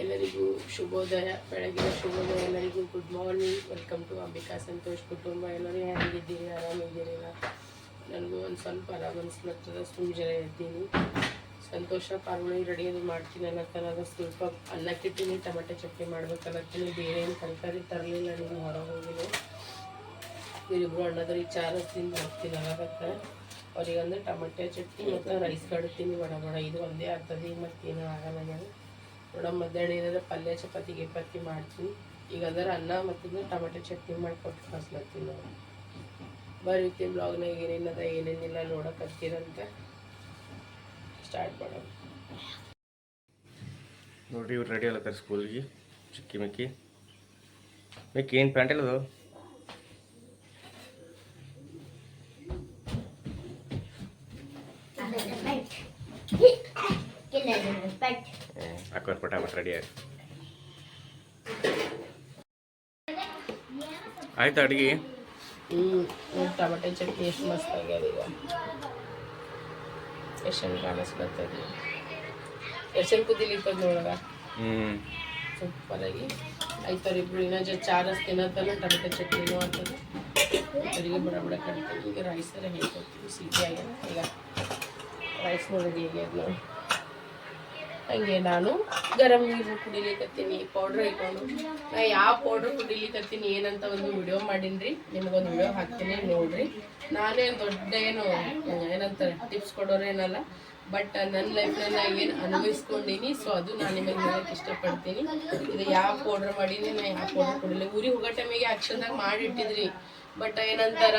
ಎಲ್ಲರಿಗೂ ಶುಭೋದಯ, ಬೆಳಗಿನ ಶುಭೋದಯ, ಎಲ್ಲರಿಗೂ good morning welcome to Ambika Santosh ಕುಟುಂಬ. ಎಲ್ಲರೂ ಹೇಗಿದ್ದೀರಿ? ಆರಾಮಿದ್ದೀರಿಲ್ಲ ನನಗೂ ಒಂದು ಸ್ವಲ್ಪ ಆರಾಮ ಅನಿಸ್ಲತ್ತದ. ಸುಮ್ಮನೆ ಜನ ಇದ್ದೀನಿ ಸಂತೋಷ ಪಾರ್ವಳಿ ರೆಡಿ ಅದು ಮಾಡ್ತೀನಿ ಅನ್ನತ್ತನದ ಸ್ವಲ್ಪ ಅನ್ನಕ್ಕಿಟ್ಟಿನಿ ಟೊಮೆಟೊ ಚಟ್ನಿ ಮಾಡ್ಬೇಕನ್ನತ್ತೀನಿ ಬೇರೆ ಏನು ತರಕಾರಿ ತರಲಿಲ್ಲ ನೀವು ಹೊರಗೆ ಹೋಗಿದೆ ಇವರಿಬ್ರು ಅಣ್ಣದ್ರಿಗೆ ಚಾರ ತಿಂದು ಹೋಗ್ತೀನಿ ಅವ್ರಿಗೆ ಅಂದ್ರೆ ಟೊಮೆಟೊ ಚಟ್ನಿ ಮತ್ತು ರೈಸ್ ಕಡ್ತೀನಿ ಬಡ ಬಡ ಇದು ಒಂದೇ ಆಗ್ತದೆ. ಮತ್ತೇನೂ ಆಗಲ್ಲ ನನಗೆ. ನೋಡ ಮಧ್ಯಾಹ್ನ ಏನಾದ್ರೆ ಪಲ್ಯ ಚಪಾತಿ ಗಿಪಾತಿ ಮಾಡ್ತೀನಿ ಈಗ ಅದರ ಅನ್ನ ಮತ್ತು ಟೊಮೆಟೊ ಚಟ್ನಿ ಮಾಡಿಕೊಟ್ಟು ಕಳ್ಸ್ಲತ್ತೀನಿ ನಾವು. ಬರೀತಿ ಬ್ಲಾಗ್ನಾಗ ಏನೇನದ ಏನೇನಿಲ್ಲ ನೋಡಕತ್ತೀರಂತ ಸ್ಟಾರ್ಟ್ ಮಾಡೋಣ. ನೋಡ್ರಿ ಇವ್ರು ರೆಡಿ ಅಲ್ಲತ್ತಾರ ಸ್ಕೂಲ್ಗೆ ಚಿಕ್ಕಿ ಮಿಕ್ಕಿ. ಮಿಕ್ಕಿ ಏನು ಪ್ಯಾಂಟ್ ಇಲ್ಲದು ಹಾಕೋರ್ ಪಟ ಮತ್ತೆ ರೆಡಿ ಆಗಿ ಆಯ್ತು ಅಡುಗೆ? ಹ್ಞೂ ಟೊಮೆಟೊ ಚಟ್ನಿ ಎಷ್ಟು ಮಸ್ತ್ ಆಗ್ಯದ ಈಗ. ಎಷ್ಟು ಕಾಣಿಸ್ಲತ್ತದ ಎಷ್ಟು ಕುದಿಲಿಕ್ಕದ ನೋಡಗ ಹ್ಞೂ ಸೂಪರಾಗಿ ಆಯ್ತವ್ರ ಇಬ್ರು ಇನ್ನೂ ಜೊತೆ ಚಾರಸ್ ತಿನ್ನತ್ತಲ್ಲ ಟೊಮೆಟೊ ಚಟ್ನಿನೂ ಆಗ್ತದೆ ಅವರಿಗೆ ಬಡ ಬಡ ಕಟ್ತೀವಿ. ಈಗ ರೈಸ್ ಎಲ್ಲ ಹೇಳ್ಕೊಡ್ತೀವಿ ಸಿಟಿ ಆಗ್ಯದ. ಈಗ ರೈಸ್ ರೆಡಿ ಆಗ್ಯದ ನೋಡಿ. ಹಂಗೆ ನಾನು ಗರಂ ನೀರು ಕುಡಿಲಿಕತ್ತೀನಿ ಪೌಡ್ರ್ ಇಟ್ಕೊಂಡು. ನಾ ಯಾವ ಪೌಡ್ರ್ ಕುಡಿಲಿಕತ್ತೀನಿ ಏನಂತ ಒಂದು ವಿಡಿಯೋ ಮಾಡೀನಿ ನಿಮ್ಗೊಂದು ವಿಡಿಯೋ ಹಾಕ್ತೀನಿ ನೋಡ್ರಿ. ನಾನೇ ದೊಡ್ಡ ಏನು, ಏನಂತಾರೆ ಟಿಪ್ಸ್ ಕೊಡೋರೇನಲ್ಲ ಬಟ್ ನನ್ನ ಲೈಫ್ನಲ್ಲಿ ನಾ ಏನು ಅನುಭವಿಸ್ಕೊಂಡೀನಿ ಸೊ ಅದು ನಾನು ನಿಮಗೆ ಹೇಳಕ್ಕೆ ಇಷ್ಟಪಡ್ತೀನಿ. ಇದು ಯಾವ ಪೌಡ್ರ್ ಮಾಡೀನಿ, ನಾ ಯಾವ ಪೌಡ್ರ್ ಕುಡಿಲಿ ಊರಿಗೆ ಹೋಗೋ ಟೈಮಿಗೆ ಆ್ಯಕ್ಷನ್ದಾಗ ಮಾಡಿಟ್ಟಿದ್ರಿ. ಬಟ್ ಏನಂತಾರ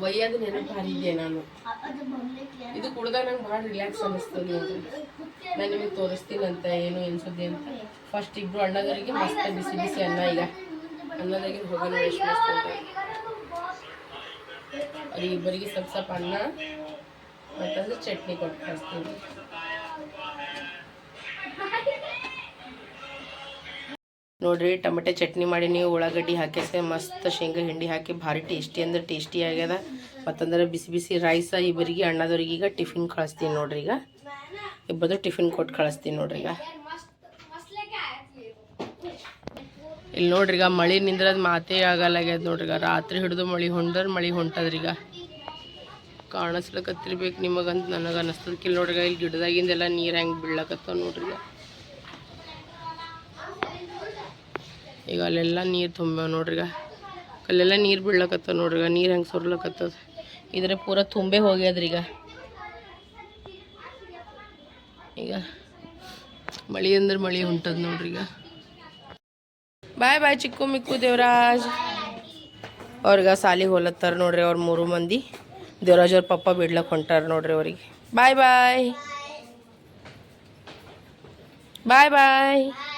ಒಯ್ಯೋದು ನೆನಪು ನಾನು. ಇದು ಕುಡ್ದಾಗ ನಂಗೆ ಭಾಳ ರಿಲ್ಯಾಕ್ಸ್ ಅನ್ನಿಸ್ತದೆ ನೋಡ್ರಿ ನಾನು ನಿಮಗೆ ತೋರಿಸ್ತೀನಿ ಅಂತ ಏನು ಎನ್ಸುತ್ತೆ ಅಂತ. ಫಸ್ಟ್ ಇಬ್ರು ಅಣ್ಣದವರಿಗೆ ಮಸ್ತ್ ಬಿಸಿ ಬಿಸಿ ಅನ್ನ ಈಗ. ಅನ್ನದಾಗೆ ಹೋಗೋಣ ಎಷ್ಟು ಮಸ್ತ್ ಇಬ್ಬರಿಗೆ ಸ್ವಲ್ಪ ಸ್ವಲ್ಪ ಅನ್ನ ಮತ್ತಂದ್ರೆ ಚಟ್ನಿ ಕೊಟ್ಟು ಕಳಿಸ್ತೀನಿ. ನೋಡ್ರಿ, ಟೊಮೆಟೊ ಚಟ್ನಿ ಮಾಡಿ ನೀವು ಉಳ್ಳಾಗಡ್ಡಿ ಹಾಕಿಸಿ ಮಸ್ತ್ ಶೇಂಗಾ ಹಿಂಡಿ ಹಾಕಿ ಭಾರಿ ಟೇಸ್ಟಿ ಅಂದ್ರೆ ಟೇಸ್ಟಿ ಆಗ್ಯದ. ಮತ್ತಂದ್ರೆ ಬಿಸಿ ಬಿಸಿ ರೈಸ ಇಬ್ಬರಿಗೆ ಅಣ್ಣದವ್ರಿಗೆ ಈಗ ಟಿಫಿನ್ ಕಳಿಸ್ತೀನಿ ನೋಡ್ರಿ ಈಗ. ಇಬ್ಬರು ಟಿಫಿನ್ ಕೊಟ್ಟು ಕಳಿಸ್ತೀನಿ ನೋಡ್ರಿ ಈಗ. ಇಲ್ಲಿ ನೋಡ್ರಿ ಈಗ ಮಳೆ ನಿಂದ್ರದ ಮಾತೇ ಆಗಲ್ಲಾಗ್ಯದ ನೋಡ್ರಿ ಈಗ. ರಾತ್ರಿ ಹಿಡಿದು ಮಳೆ ಹೊಂಡ್ರೆ ಮಳೆ ಹೊಂಟದ್ರಿ ಈಗ. ಕಾಣಿಸ್ಲಕತ್ತಿರ್ಬೇಕು ನಿಮಗಂತ ನನಗೆ ಅನಿಸ್ತದ. ಇಲ್ಲಿ ನೋಡ್ರಿ ಇಲ್ಲಿ ಗಿಡದಾಗಿಂದೆಲ್ಲ ನೀರು ಹೆಂಗೆ ಬೀಳಕತ್ತಾವ ನೋಡ್ರಿ ಈಗ ಅಲ್ಲೆಲ್ಲ ನೀರು ತುಂಬ ಈಗ. ಅಲ್ಲೆಲ್ಲ ನೀರು ಬೀಳಕತ್ತಾವ ನೋಡ್ರಿ ಈಗ. ನೀರು ಹೆಂಗೆ ಸುರ್ಲಕತ್ತದ. ಇದ್ರೆ ಪೂರ ತುಂಬೆ ಹೋಗ್ಯದ್ರಿ ಈಗ. ಈಗ ಮಳಿ ಅಂದ್ರೆ ಮಳಿ ಹೊಂಟದ ನೋಡ್ರಿ ಈಗ. ಬಾಯ್ ಬಾಯ್ ಚಿಕ್ಕು ಮಿಕ್ಕು ದೇವರಾಜ್. ಅವ್ರಿಗೆ ಸಾಲಿಗೆ ಹೋಲತ್ತಾರ ನೋಡ್ರಿ ಅವ್ರ ಮೂರು ಮಂದಿ. ದೇವರಾಜ್ ಅವ್ರ ಪಪ್ಪ ಬಿಡ್ಲಕ್ಕೆ ಹೊಂಟಾರ ನೋಡ್ರಿ ಅವ್ರಿಗೆ. ಬಾಯ್ ಬಾಯ್. ಬಾಯ್ ಬಾಯ್.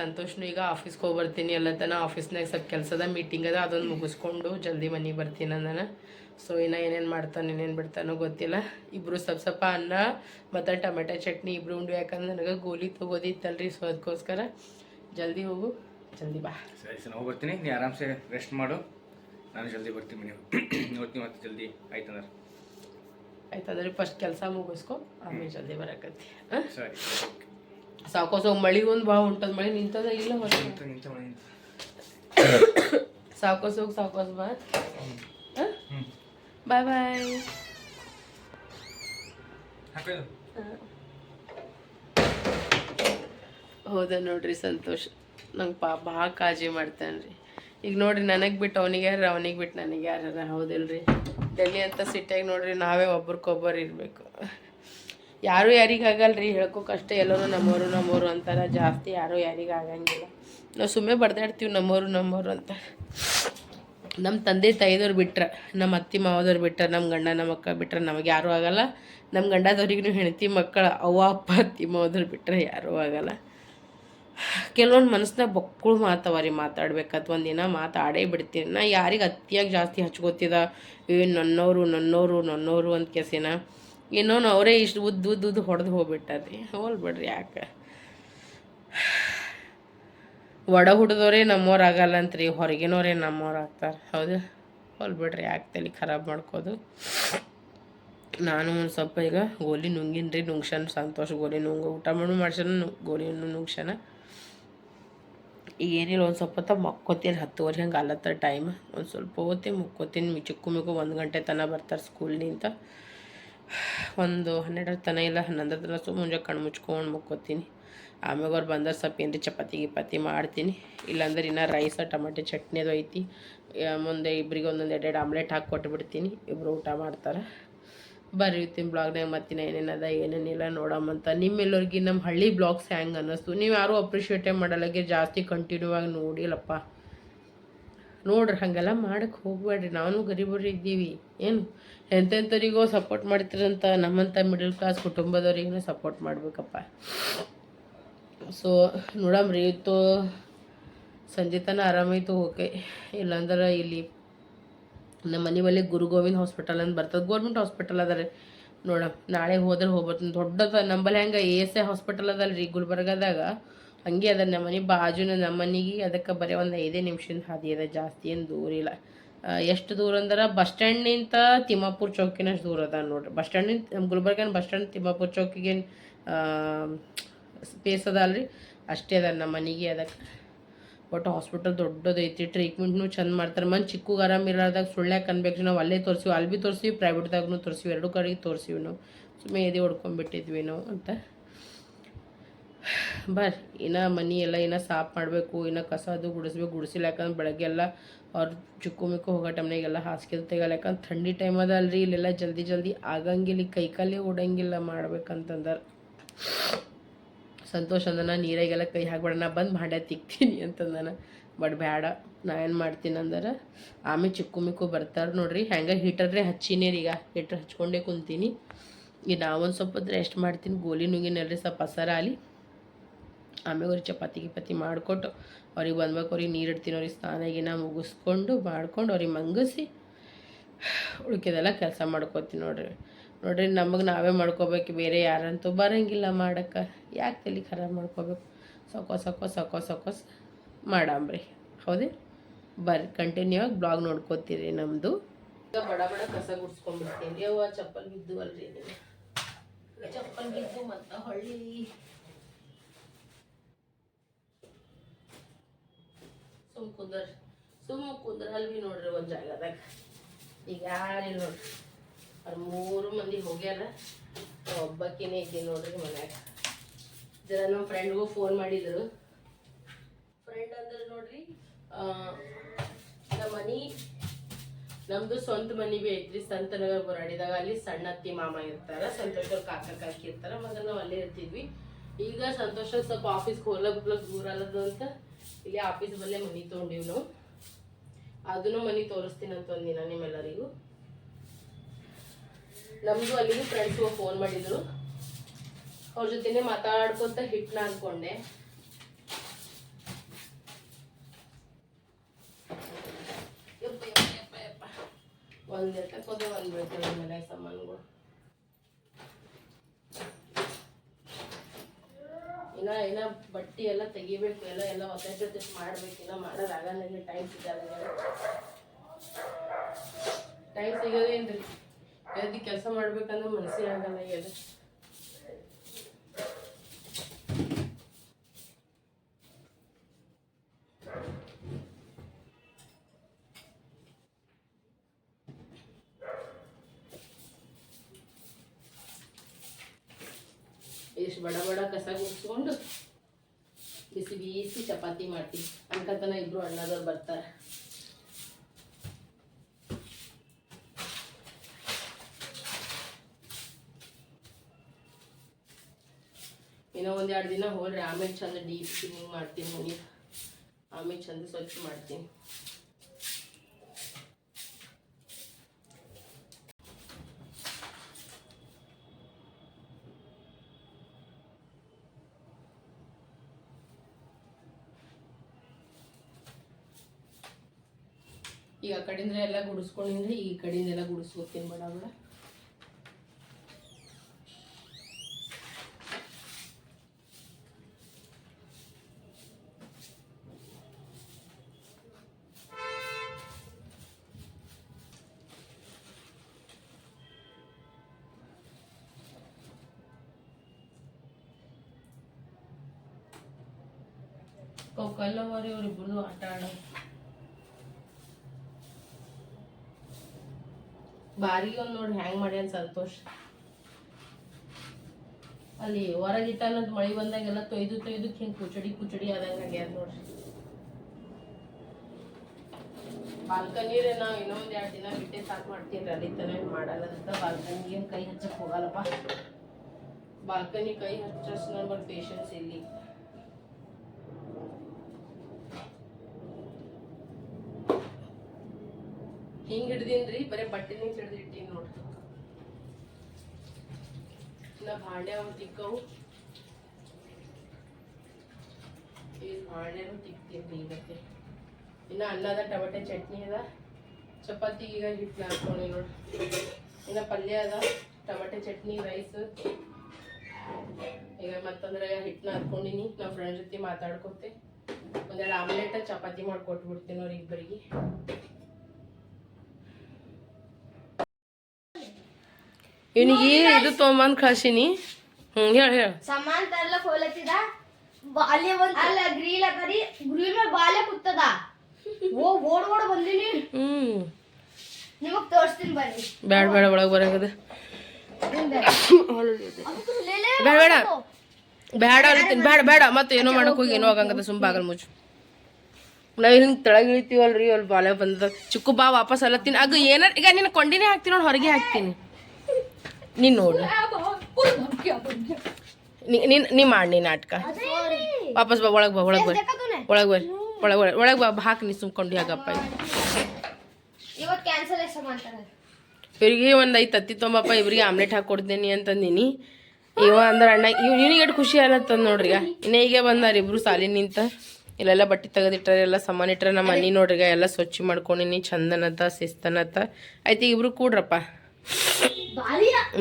ಸಂತೋಷ್ನು ಈಗ ಆಫೀಸ್ಗೆ ಹೋಗಿ ಬರ್ತೀನಿ ಎಲ್ಲ ತನ. ಆಫೀಸ್ನಾಗ ಸ್ವಲ್ಪ ಕೆಲಸದ ಮೀಟಿಂಗ್ ಅದ ಅದೊಂದು ಮುಗಿಸ್ಕೊಂಡು ಜಲ್ದಿ ಮನೆಗೆ ಬರ್ತೀನಿ ನಾನು ಸೊ ಇನ್ನ ಏನೇನು ಮಾಡ್ತಾನೆ ಏನೇನು ಬಿಡ್ತಾನೋ ಗೊತ್ತಿಲ್ಲ. ಇಬ್ಬರು ಸ್ವಲ್ಪ ಸ್ವಲ್ಪ ಅನ್ನ ಮತ್ತು ಟೊಮೆಟೊ ಚಟ್ನಿ ಇಬ್ರು ಉಂಡು ಯಾಕಂದ್ರೆ ನನಗೆ ಗೋಲಿ ತಗೋದಿತ್ತಲ್ರಿ ಸೊ ಅದಕ್ಕೋಸ್ಕರ ಜಲ್ದಿ ಹೋಗು ಜಲ್ದಿ ಬಾ. ಸರಿ ಸರ್ ನಾವು ಬರ್ತೀನಿ. ನೀ ಆರಾಮ್ಸೆ ರೆಸ್ಟ್ ಮಾಡು. ನಾನು ಜಲ್ದಿ ಬರ್ತೀನಿ ನೀವು ನೋಡ್ತೀನಿ ಮತ್ತೆ ಜಲ್ದಿ ಆಯ್ತಂದ್ರೆ ಆಯ್ತಂದ್ರೆ ಫಸ್ಟ್ ಕೆಲಸ ಮುಗಿಸ್ಕೊ ಆಮೇಲೆ ಜಲ್ದಿ ಬರಕತ್ತಿ. ಹಾಂ? ಸರಿ ಸಾಕೋಸ ಮಳಿ ಒಂದು ಭಾಳ ಉಂಟದ ಮಳಿ ನಿಂತದ ಇಲ್ಲ ಹೊರ ಹೋಗಿ ಸಾಕೋಸ್ ಬಾ. ಬಾಯ್ ಬಾಯ್. ಹೌದ ನೋಡ್ರಿ ಸಂತೋಷ್. ನಂಗೆ ಪಾ ಭಾಳ ಕಾಳಜಿ ಮಾಡ್ತಾನೆ ರೀ. ಈಗ ನೋಡ್ರಿ ನನಗೆ ಬಿಟ್ಟು ಅವನಿಗೆ ಯಾರು ಅವನಿಗೆ ಬಿಟ್ಟು ನನಗೆ ಯಾರ ಹೌದಿಲ್ರಿ? ಡೆಲ್ಲಿ ಅಂತ ಸಿಟ್ಟಾಗಿ ನೋಡ್ರಿ ನಾವೇ ಒಬ್ರಿಗೊಬ್ಬರು ಇರಬೇಕು. ಯಾರು ಯಾರಿಗೆ ಆಗಲ್ರಿ ಹೇಳ್ಕೊಕಷ್ಟೇ ಎಲ್ಲರೂ ನಮ್ಮವರು ನಮ್ಮವರು ಅಂತಾರೆ. ಜಾಸ್ತಿ ಯಾರು ಯಾರಿಗಾಗಂಗಿಲ್ಲ. ನಾವು ಸುಮ್ಮನೆ ಬಡ್ದಾಡ್ತೀವಿ ನಮ್ಮವರು ನಮ್ಮವರು ಅಂತ. ನಮ್ಮ ತಂದೆ ತಾಯಿದವ್ರು ಬಿಟ್ರೆ ನಮ್ಮ ಅತ್ತಿ ಮಾವದವ್ರು ಬಿಟ್ರೆ ನಮ್ಮ ಗಂಡ ನಮ್ಮ ಅಕ್ಕ ಬಿಟ್ರೆ ನಮಗೆ ಯಾರೂ ಆಗಲ್ಲ. ನಮ್ಮ ಗಂಡದವ್ರಿಗೂ ಹೆಂಡತಿ ಮಕ್ಕಳ ಅವ್ವ, ಅಪ್ಪ, ಅತ್ತಿ, ಮಾವದವ್ರು ಬಿಟ್ಟರೆ ಯಾರೂ ಆಗಲ್ಲ. ಕೆಲವೊಂದು ಮನಸ್ಸಿನಾಗ ಬಕ್ಕಳು ಮಾತವ ರೀ ಮಾತಾಡ್ಬೇಕಾದ ಒಂದಿನ ಮಾತಾಡೇ ಬಿಡ್ತೀನಿ. ನಾ ಯಾರಿಗೆ ಅತಿಯಾಗಿ ಜಾಸ್ತಿ ಹಚ್ಕೋತಿದ? ಏ ನನ್ನವರು ನನ್ನವರು ನನ್ನವರು ಅಂತ ಕೆಸಿನ ಇನ್ನೊಂದು ಅವರೇ ಇಷ್ಟು ಉದ್ದು ಉದ್ದು ಉದ್ದು ಹೊಡೆದು ಹೋಗ್ಬಿಟ್ಟದೆ ಹೋಲ್ ಬಿಡ್ರಿ ಯಾಕೆ? ಒಡ ಹುಡ್ದವ್ರೇ ನಮ್ಮವ್ರು ಆಗಲ್ಲಂತ್ರಿ ಹೊರಗಿನವ್ರೇ ನಮ್ಮವ್ರು ಆಗ್ತಾರೆ. ಹೌದು? ಹೋಲ್ ಬಿಡ್ರಿ ಯಾಕೆ ತಲೆ ಖರಾಬ್ ಮಾಡ್ಕೋದು? ನಾನು ಒಂದು ಸ್ವಲ್ಪ ಈಗ ಗೋಲಿ ನುಂಗಿನ್ರಿ, ನುಂಗ್ಸನ್, ಸಂತೋಷ ಗೋಲಿ ನುಂಗ, ಊಟ ಮಾಡು ಮಾಡ್ಸನ ಗೋಲಿಯನ್ನು ನುಂಗ್ಸನ. ಈಗ ಏನಿಲ್ಲ, ಒಂದು ಸ್ವಲ್ಪ ಹೊತ್ತು ಮಕ್ಕೋತೀನಿ, ಹತ್ತುವರೆ ಹಂಗೆ ಅಲ್ಲತ್ತ ಟೈಮ್ ಒಂದು ಸ್ವಲ್ಪ ಹೊತ್ತಿ ಮುಕ್ಕೋತೀನಿ ಚಿಕ್ಕು ಮಿಕ್ಕು ಒಂದು ಗಂಟೆ ತನಕ ಬರ್ತಾರೆ ಸ್ಕೂಲ್ನಿಂದ ಒಂದು ಹನ್ನೆರಡರ ತನ ಇಲ್ಲ ಹನ್ನೊಂದರ ತನ ಸೊ ಮುಂಜಾನೆ ಕಣ್ಣು ಮುಚ್ಕೊಂಡು ಮುಕ್ಕೋತೀನಿ. ಆಮ್ಯಾಗ ಅವ್ರು ಬಂದ್ರೆ ಸ್ವಲ್ಪ ಏನ್ರಿ ಚಪಾತಿ ಗಿಪಾತಿ ಮಾಡ್ತೀನಿ. ಇಲ್ಲಾಂದ್ರೆ ಇನ್ನೂ ರೈಸ, ಟಮಾಟೆ, ಚಟ್ನಿ ಅದು ಐತಿ. ಮುಂದೆ ಇಬ್ರಿಗೆ ಒಂದೊಂದು ಎರಡೆರಡು ಆಮ್ಲೆಟ್ ಹಾಕಿ ಕೊಟ್ಬಿಡ್ತೀನಿ. ಇಬ್ಬರು ಊಟ ಮಾಡ್ತಾರೆ. ಬರೀತೀನಿ ಬ್ಲಾಗ್ನಾಗ ಮತ್ತಿನ ಏನೇನದ ಏನೇನಿಲ್ಲ ನೋಡಮ್ಮಂತ ನಿಮ್ಮೆಲ್ಲರಿಗೆ ನಮ್ಮ ಹಳ್ಳಿ ಬ್ಲಾಗ್ಸ್ ಹ್ಯಾಂಗೆ ಅನ್ನಿಸ್ತು? ನೀವು ಯಾರೂ ಅಪ್ರಿಷಿಯೇಟೇ ಮಾಡಲಾಗೆ ಜಾಸ್ತಿ ಕಂಟಿನ್ಯೂ ಆಗಿ ನೋಡಿಲ್ಲಪ್ಪ ನೋಡ್ರಿ, ಹಾಗೆಲ್ಲ ಮಾಡಕ್ಕೆ ಹೋಗಬೇಡ್ರಿ. ನಾವು ಗರೀಬರು ಇದ್ದೀವಿ. ಏನು? ಎಂತೆಂಥವರಿಗೋ ಸಪೋರ್ಟ್ ಮಾಡ್ತೀರಂತ ನಮ್ಮಂಥ ಮಿಡಲ್ ಕ್ಲಾಸ್ ಕುಟುಂಬದವ್ರಿಗೂ ಸಪೋರ್ಟ್ ಮಾಡಬೇಕಪ್ಪ. ಸೊ ನೋಡಮ್ರಿ, ಇವತ್ತು ಸಂಜೆ ತನಕ ಆರಾಮಾಯ್ತು, ಓಕೆ. ಇಲ್ಲಾಂದ್ರೆ ಇಲ್ಲಿ ನಮ್ಮ ಮನೆ ಬಳಿ ಗುರು ಗೋವಿಂದ್ ಹಾಸ್ಪಿಟಲ್ ಅಂತ ಬರ್ತದೆ. ಗೌರ್ಮೆಂಟ್ ಹಾಸ್ಪಿಟಲ್ ಅದ ರೀ ನೋಡಮ್, ನಾಳೆ ಹೋದ್ರೆ ಹೋಗ್ಬರ್ತೀನಿ. ದೊಡ್ಡದ ನಂಬಲ್ಲಿ ಹೆಂಗೆ ಎ ಎಸ್ ಐ ಹಾಸ್ಪಿಟಲ್ ಅದಲ್ಲ ಗುಲ್ಬರ್ಗದಾಗ. ಹಂಗೆ ಅದ ನಮ್ಮ ಮನೆ ಬಾಜುನ ನಮ್ಮ ಮನೆಗೆ ಅದಕ್ಕೆ ಬರೀ ಒಂದು ಐದೇ ನಿಮಿಷದ ಹಾದಿ ಅದ ಜಾಸ್ತಿ ಏನು ದೂರ ಇಲ್ಲ. ಎಷ್ಟು ದೂರ ಅಂದ್ರೆ ಬಸ್ ಸ್ಟ್ಯಾಂಡ್ನಿಂದ ತಿಮ್ಮಾಪುರ ಚೌಕಿನಷ್ಟು ದೂರ ಅದ ನೋಡ್ರಿ. ಬಸ್ ಸ್ಟ್ಯಾಂಡಿಂದ ನಮ್ಮ ಗುಲ್ಬರ್ಗನ ಬಸ್ ಸ್ಟ್ಯಾಂಡ್ ತಿಮ್ಮಾಪುರ ಚೌಕಿಗೆ ಸ್ಪೇಸ್ ಅದ ಅಲ್ರಿ. ಅಷ್ಟೇ ಅದ ನಮ್ಮ ಮನೆಗೆ ಅದಕ್ಕೆ ಒಟ್ಟು ಹಾಸ್ಪಿಟಲ್ ದೊಡ್ಡದೈತಿ ಟ್ರೀಟ್ಮೆಂಟ್ನು ಚಂದ ಮಾಡ್ತಾರೆ. ಮನ್ ಚಿಕ್ಕಗೆ ಆರಾಮ ಇರೋದಾಗ ಸುಳ್ಳೆ ಕನ್ಬೇಕು ನಾವು ಅಲ್ಲೇ ತೋರಿಸಿವಿ, ಅಲ್ಲಿ ಭೀ ತೋರಿಸಿವಿ ಪ್ರೈವೇಟ್ದಾಗೂ ತೋರಿಸಿವಿ, ಎರಡು ಕಡೆಗೆ ತೋರಿಸಿವಿ ನಾವು. ಸುಮ್ಮನೆ ಎದೆ ಹೊಡ್ಕೊಂಡ್ಬಿಟ್ಟಿದ್ವಿ ನಾವು ಅಂತ. ಬರ್ರಿ ಇನ್ನು ಮನೆ ಎಲ್ಲ, ಇನ್ನು ಸಾಫ್ ಮಾಡಬೇಕು, ಇನ್ನು ಕಸ ಅದು ಗುಡಿಸ್ಬೇಕು, ಗುಡಿಸಿಲ್ಲ ಯಾಕಂದ್ರೆ ಬೆಳಗ್ಗೆ ಎಲ್ಲ ಅವ್ರು ಚುಕ್ಕು ಮಿಕ್ಕು ಹೋಗೋ ಟೈಮ್ನಾಗೆಲ್ಲ ಹಾಸಿಗೆ ತೆಗಲ್ಲ ಯಾಕಂದ್ರೆ ಥಂಡಿ ಟೈಮ್ ಅದ ಅಲ್ರಿ ಇಲ್ಲೆಲ್ಲ ಜಲ್ದಿ ಜಲ್ದಿ ಆಗಂಗಿಲ್ಲ ಕೈಕಾಲೇ ಓಡಂಗಿಲ್ಲ ಮಾಡ್ಬೇಕಂತಂದ್ರೆ. ಸಂತೋಷ ಅಂದನ, ನೀರಾಗೆಲ್ಲ ಕೈ ಹಾಕ್ಬೇಡ, ನಾ ಬಂದು ಮಾಡ್ಯ ತಿಕ್ತೀನಿ ಅಂತಂದನ. ಬಟ್ ಬೇಡ ನಾ ಏನು ಮಾಡ್ತೀನಿ ಅಂದ್ರೆ, ಆಮೇಲೆ ಚಿಕ್ಕು ಮಿಕ್ಕು ಬರ್ತಾರೆ ನೋಡ್ರಿ, ಹೆಂಗೆ ಹೀಟರ್ರೆ ಈಗ ಹೀಟರ್ ಹಚ್ಕೊಂಡೇ ಕುಂತೀನಿ. ಈಗ ನಾವೊಂದು ಸ್ವಲ್ಪ ರೆಸ್ಟ್ ಮಾಡ್ತೀನಿ, ಗೋಲಿ ನುಂಗಿನಲ್ರಿ, ಸ್ವಲ್ಪ ಹಸರ ಆಲಿ ಆಮೇಲೆ ಅವ್ರಿಗೆ ಚಪಾತಿ ಗಿಪಾತಿ ಮಾಡಿಕೊಟ್ಟು ಅವ್ರಿಗೆ ಬಂದ್ಬೇಕು, ಅವ್ರಿಗೆ ನೀರು ಇಡ್ತೀನಿ ಅವ್ರಿಗೆ ಸ್ನಾನ ಗಿನ ಮುಗಿಸ್ಕೊಂಡು ಮಾಡ್ಕೊಂಡು ಅವ್ರಿಗೆ ಮಂಗಿಸಿ ಉಳ್ಕಿದೆಲ್ಲ ಕೆಲಸ ಮಾಡ್ಕೋತೀನಿ ನೋಡ್ರಿ. ನೋಡ್ರಿ, ನಮಗೆ ನಾವೇ ಮಾಡ್ಕೋಬೇಕು, ಬೇರೆ ಯಾರಂತೂ ಬರೋಂಗಿಲ್ಲ ಮಾಡೋಕ್ಕೆ. ಯಾಕೆ ತಲೆ ಖರಾಬ್ ಮಾಡ್ಕೋಬೇಕು? ಸಕೋ ಸಕೋ ಸಕೋ ಸಕೋ ಮಾಡಾಮ್ರಿ. ಹೌದೇ ಬರ್ರಿ ಕಂಟಿನ್ಯೂ ಆಗಿ ಬ್ಲಾಗ್ ನೋಡ್ಕೋತೀರಿ ನಮ್ಮದು ಈಗ ಬಡ ಬಡ ಕಸ ಗುಡ್ಸ್ಕೊಂಡ್ಬಿಡ್ತೀನಿ ಚಪ್ಪಲ್ ಬಿದ್ದು ಅಲ್ರಿ ಚಪ್ಪಲ್ ಬಿದ್ದು ಮತ್ತೆ ಹೊಳ್ಳಿ. ಸುಮ್ ಕುಂದರ್, ಸುಮ್ ಕುಂದ್ರ ಅಲ್ವಿ ನೋಡ್ರಿ ಒಂದು ಜಾಗದಾಗ ಈಗ ಯಾರಿಲ್ಲ ನೋಡ್ರಿ. ಅವ್ರ ಮೂರು ಮಂದಿ ಹೋಗ್ಯಾರ. ನಾ ಒಬ್ಬಾಕಿನೇ ಇದ್ದೀನಿ ನೋಡ್ರಿ ಮನ್ಯಾಗ. ಜರ ನಮ್ಮ ಫ್ರೆಂಡ್ಗೂ ಫೋನ್ ಮಾಡಿದ್ರು. ಫ್ರೆಂಡ್ ಅಂದ್ರೆ ನೋಡ್ರಿ ನಮ್ಮ ಮನಿ, ನಮ್ದು ಸ್ವಂತ ಮನೆ ಬಿ ಐತ್ರಿ ಸಂತನಗರ್ ಬುರಾಡಿದಾಗ. ಅಲ್ಲಿ ಸಣ್ಣ ಅತ್ತಿ ಮಾಮ ಇರ್ತಾರ ಸಂತೋಷ್ ಕಾಕ ಕಾಕಿ ಇರ್ತಾರ. ಮಗ ನಾವು ಅಲ್ಲೇ ಇರ್ತಿದ್ವಿ. ಈಗ ಸಂತೋಷ ಸ್ವಲ್ಪ ಆಫೀಸ್ಗೆ ಹೋಗ್ಲಕ್ ದೂರ ಅಲ್ಲದು ಅಂತ ಇಲ್ಲಿ ಆಫೀಸ್ ಬಲ್ಲೇ ಮನಿ ತೊಗೊಂಡಿವಿ ನಾವು. ಅದನ್ನು ಮನಿ ತೋರಿಸ್ತೀನಿ ಅಂತ ಒಂದಿನ ನಿಮ್ಮೆಲ್ಲರಿಗೂ. ನಮ್ದು ಅಲ್ಲಿಗೂ ಫ್ರೆಂಡ್ಸ್ ಫೋನ್ ಮಾಡಿದ್ರು. ಅವ್ರ ಜೊತೆನೆ ಮಾತಾಡ್ಕೊತ ಹಿಟ್ನ ಯಪ್ಪ. ಒಂದ್ ಎತ್ತಕ್ಕೋದೆ ಒಂದ್ ಬೀಳ್ತದೆ ಮನೆ ಸಾಮಾನುಗಳು. ಇನ್ನ ಇನ್ನ ಬಟ್ಟಿ ಎಲ್ಲ ತೆಗಿಬೇಕು, ಎಲ್ಲ ಎಲ್ಲ ಒತ್ತಟ್ಟು ಜೊತೆ ಮಾಡ್ಬೇಕು, ಇನ್ನ ಮಾಡೋದಾಗಲ್ಲ ಟೈಮ್ ಸಿಗಲ್ಲ. ಟೈಮ್ ಸಿಗೋದೇನ್ರಿ? ಎದ್ದು ಕೆಲಸ ಮಾಡ್ಬೇಕಂದ್ರೆ ಮನಸ್ಸಿಗೆ ಆಗಲ್ಲ ಈಗ ಎಷ್ಟು ಬಡ ಬಡ ಕಸ ಗುಡಿಸ್ಕೊಂಡು ಬಿಸಿ ಮಾಡ್ತಿ ಮಾಡ್ತೀವಿ ಅನ್ಕತನ ಇಬ್ರು ಅಣ್ಣದವ್ರು ಬರ್ತಾರೆ. ಇನ್ನೂ ಒಂದೆರಡು ದಿನ ಹೋಗ್ರಿ, ಆಮೇಲೆ ಚಂದ ಡೀಪ್ ಕ್ಲೀನಿಂಗ್ ಮಾಡ್ತೀನಿ ಮನೆ ಆಮೇಲೆ ಚಂದ ಸ್ವಚ್ಛ ಮಾಡ್ತೀನಿ. ಈಗ ಆ ಕಡೆಯಿಂದ ಎಲ್ಲ ಗುಡಿಸ್ಕೊಂಡಿಂದ ಈ ಕಡೆಯಿಂದ ಎಲ್ಲ ಗುಡಿಸ್ಕೋತೀನಿ ಬಡ ಬಡ ಕಲ್ಲವರಿ ಅವ್ರಿಬ್ಬರು ಆಟ ಆಡೋ ಬಾರಿಗೆ ಒಂದು ನೋಡಿ ಹ್ಯಾಂಗ್ ಮಾಡ್ಯಾನ ಸಂತೋಷ್. ಅಲ್ಲಿ ಹೊರಗಿಟ್ಟಾನಂತ ಮಳಿ ಬಂದಾಗೆಲ್ಲ ತೊಯ್ದು ತೊಯ್ದು ಹಿಂಗೆ ಕುಚಡಿ ಕುಚಡಿ ಆದಂಗೆ ಆಗ್ಯಾದ ನೋಡ್ರಿ ಬಾಲ್ಕನಿರೆ ನಾವು ಇನ್ನೊಂದು ಎರಡು ದಿನ ಬಿಟ್ಟೆ ಸಾಕು ಮಾಡ್ತೀನಿ ರೀ ಅಲ್ಲಿ ತನಕ ಮಾಡಲ್ಲ ಅಂತ ಬಾಲ್ಕನಿಗೆ ಕೈ ಹಚ್ಚಕ್ಕೆ ಹೋಗಲ್ಲಪ್ಪ. ಬಾಲ್ಕನಿ ಕೈ ಹಚ್ಚಸ್ ನಂಬರ್ ಪೇಷನ್ಸ್ ಇಲ್ಲಿ ಹಿಂಗ್ ಹಿಡ್ದೀನ್ರಿ, ಬರೀ ನಿಂಗೆ ಹಿಡ್ದು ಇಟ್ಟೀನಿ ನೋಡ್ರಿ. ನಾ ಭಾಂಡೆ ಅವು ತಿಕ್ಕವು. ಈ ಭಾಂಡೆನೂ ತಿಕ್ತೀನಿ ಈಗತ್ತೆ ಇನ್ನ ಅನ್ನದ ಟೊಮೆಟೊ ಚಟ್ನಿ ಅದ. ಚಪಾತಿ ಈಗ ಹಿಟ್ಟು ಹಾಕ್ಕೊಂಡಿ ನೋಡ್ರಿ. ಇನ್ನ ಪಲ್ಯ ಅದ, ಟೊಮೆಟೊ ಚಟ್ನಿ, ರೈಸ್. ಈಗ ಮತ್ತಂದ್ರೆ ಹಿಟ್ಟನ್ನ ಹಾಕೊಂಡಿನಿ ನಮ್ಮ ಫ್ರೆಂಡ್ ಜೊತೆ ಮಾತಾಡ್ಕೊತೆ. ಒಂದೆರಡು ಆಮ್ಲೆಟ್ ಚಪಾತಿ ಮಾಡ್ಕೊಟ್ಬಿಡ್ತೀನಿ ಅವ್ರ ಇಬ್ಬರಿಗೆ. ಇವನಿಗೆ ಇದು ತೊಗೊಂಬಂದು ಕಳ್ಸೀನಿ? ಹ್ಞೂ ಹೇಳು ಹೇಳು. ಸಮಾನ ತರಲ ಹೋಲತ್ತಿದ ಬಾಲ್ಯ ಒಂದು ಅಲ್ಲ ಗ್ರೀಲ್ ಕರಿ ಗ್ರೀಲ್ ಮೇಲೆ ಬಾಲ್ಯ ಕುತ್ತದ. ಓ ಓಡ್ ಓಡ್ ಬಂದಿನಿ. ಹ್ಮ್. ನಿಮಗೆ ತೋರಿಸ್ತೀನಿ ಬನ್ನಿ. ಬೇಡ ಬೇಡ ಒಳಗೆ ಬರಂಗದ. ಬೇಡ ಬೇಡ ಬೇಡ ಅನ್ತೀನಿ ಬೇಡ ಬೇಡ ಮತ್ತೆ ಏನೋ ಮಾಡಕ್ ಹೋಗಿ ಏನೋ ಆಗಂಗದ ಸುಮ್ಮ ಬಾಗಲ್ ಮುಚ್ಚು. ನಾವ್ ಹಿಂಗ್ ತೆಳಗ್ ಇಳಿತೀವಲ್ರಿ ಅಲ್ಲಿ ಬಾಲ್ಯ ಬಂದದ. ಚಿಕ್ಕು ಬಾ ವಾಪಸ್ ಅಲ್ಲತ್ತೀನಿ ಅಗ ಏನಾರ ಈಗ ನಿನ್ನ ಕೊಂಡಿನೇ ಹಾಕ್ತೀನಿ ನೋಡಿ ಹೊರಗೆ ಹಾಕ್ತೀನಿ. ನೀನ್ ನೋಡು. ನೀ- ನೀನ್ ನೀ ಮಾಡಿ ನೀ ನಾಟಕ. ವಾಪಸ್ ಬಾ ಒಳಗ್ ಬಾ ಒಳಗ್ ಬರ್ರಿ ಒಳಗ್ ಬರ್ರಿ ಒಳಗ್ ಬರ್ರಿ ಒಳಗ್ ಬಾ ಹಾಕಿ ನೀ ಸುಮ್ಕೊಂಡು ಮಾಡ್ತಾರೆ. ಇವ್ರಿಗೆ ಒಂದು ಐದು ತತ್ತಿ ತೊಂಬಪ್ಪ ಇವ್ರಿಗೆ ಆಮ್ಲೆಟ್ ಹಾಕಿ ಹಾಕೊಡ್ತೀನಿ ಅಂತಂದಿನಿ. ಇವ ಅಂದ್ರೆ ಅಣ್ಣ ಇವ್ ಇವ್ನಿಗೆ ಎಷ್ಟು ಖುಷಿ ಆಗತ್ತ ನೋಡ್ರಿ ಈಗ. ಇನ್ನ ಈಗ ಬಂದಾರ ಇಬ್ರು ಸಾಲಿ ನಿಂತ. ಇಲ್ಲೆಲ್ಲ ಬಟ್ಟೆ ತೆಗೆದಿಟ್ಟರೆ ಎಲ್ಲ ಸಾಮಾನು ಇಟ್ಟರೆ ನಮ್ಮ ಮನೆ ನೋಡ್ರಿ ಎಲ್ಲ ಸ್ವಚ್ಛ ಮಾಡ್ಕೊಂಡಿನಿ ಚಂದನತ್ತ ಶಿಸ್ತನತ್ತ. ಆಯ್ತು ಈಗ ಇಬ್ರು ಕೂಡ್ರಪ್ಪ.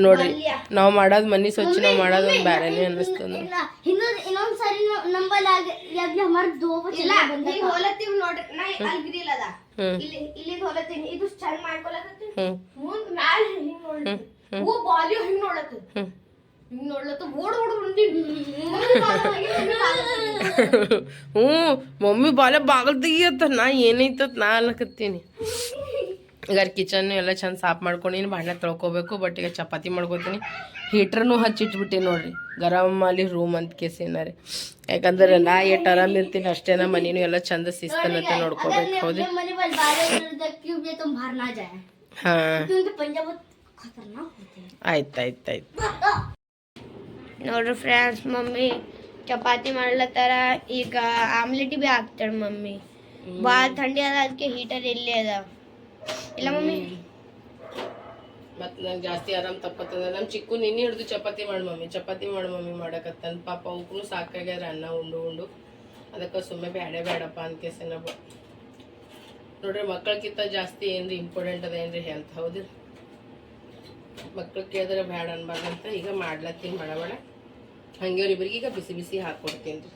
ನೋಡ್ರಿ ನಾವು ಮಾಡೋದು ಮನೆ ಸ್ವಚ್ಛ ನಾವು ಮಾಡೋದು ಒಂದು ಬ್ಯಾರೇನೆ ಅನ್ನಿಸ್ತದ ಹ್ಞೂ ಮಮ್ಮಿ ಬಾಲ ಬಾಗಲ್ ತೆಗಿಯತ್ತ ನಾ ಏನೈತತ್ ನಾ ಅಲ್ಲಕತ್ತೀನಿ ಈಗ ಕಿಚನ್ ಎಲ್ಲ ಚಂದ ಸಾಫ್ ಮಾಡ್ಕೊಂಡು ಬಾಣೆ ತೊಳ್ಕೊಬೇಕು ಬಟ್ ಈಗ ಚಪಾತಿ ಮಾಡ್ಕೊತೀನಿ. ಹೀಟ್ರನ್ನು ಹಚ್ಚಿಟ್ಬಿಟ್ಟೆ ನೋಡ್ರಿ. ಗರಮ್ ಅಲ್ಲಿ ರೂಮ್ ಅಂತ ಕೇಸಿನಾರಿ ಯಾಕಂದ್ರೆ ನಾ ಏಟ್ ಆರಾಮ್ ಇರ್ತೀನಿ ಅಷ್ಟೇ ನಮ್ಮ ಮನೇನು ಎಲ್ಲ ಚಂದ ಸಿಸ್ತನಂತ ನೋಡ್ಕೋಬೇಕು ಹೌದು ಹಾಂ. ಆಯ್ತು ಆಯ್ತು ಆಯ್ತು ನೋಡ್ರಿ ಫ್ರೆಂಡ್ಸ್ ಮಮ್ಮಿ ಚಪಾತಿ ಮಾಡ್ಲತ್ತಾರ ಈಗ ಆಮ್ಲೆಟ್ ಭೀ ಹಾಕ್ತಾಳೆ ಮಮ್ಮಿ. ಭಾಳ ಥಂಡಿ ಅದ ಅದಕ್ಕೆ ಹೀಟರ್ ಇಲ್ಲೇ ಅದ. ಇಲ್ಲ ಮಮ್ಮಿ. ಮತ್ತು ನಂಗೆ ಜಾಸ್ತಿ ಆರಾಮ್ ತಪ್ಪತ್ತದ ನಮ್ಮ ಚಿಕ್ಕು ನಿನ್ನೆ ಹಿಡಿದು ಚಪಾತಿ ಮಾಡಿ ಮಮ್ಮಿ. ಚಪಾತಿ ಮಾಡಿ ಮಮ್ಮಿ ಮಾಡಕತ್ತಾನ. ಪಾಪ ಅವಕ್ಕೂ ಸಾಕಾಗ್ಯಾರ ಅನ್ನ ಉಂಡು ಉಂಡು. ಅದಕ್ಕೆ ಸುಮ್ಮನೆ ಬೇಡ ಬೇಡಪ್ಪ ಅನ್ಕೇಸನ ನೋಡ್ರಿ ಮಕ್ಕಳಕ್ಕಿಂತ ಜಾಸ್ತಿ ಏನ್ರಿ ಇಂಪಾರ್ಟೆಂಟ್ ಅದ ಏನ್ರಿ ಹೆಲ್ತ್ ಹೌದು ಮಕ್ಳು ಕೇಳಿದ್ರೆ ಬೇಡ ಅನ್ಬಾರ್ದಂತ ಈಗ ಮಾಡ್ಲತ್ತೀನಿ ಬಡ ಬಡ ಹಂಗೆ ಅವ್ರಿಬ್ರಿಗೆ ಈಗ ಬಿಸಿ ಬಿಸಿ ಹಾಕ್ಕೊಡ್ತೀನಿ ರೀ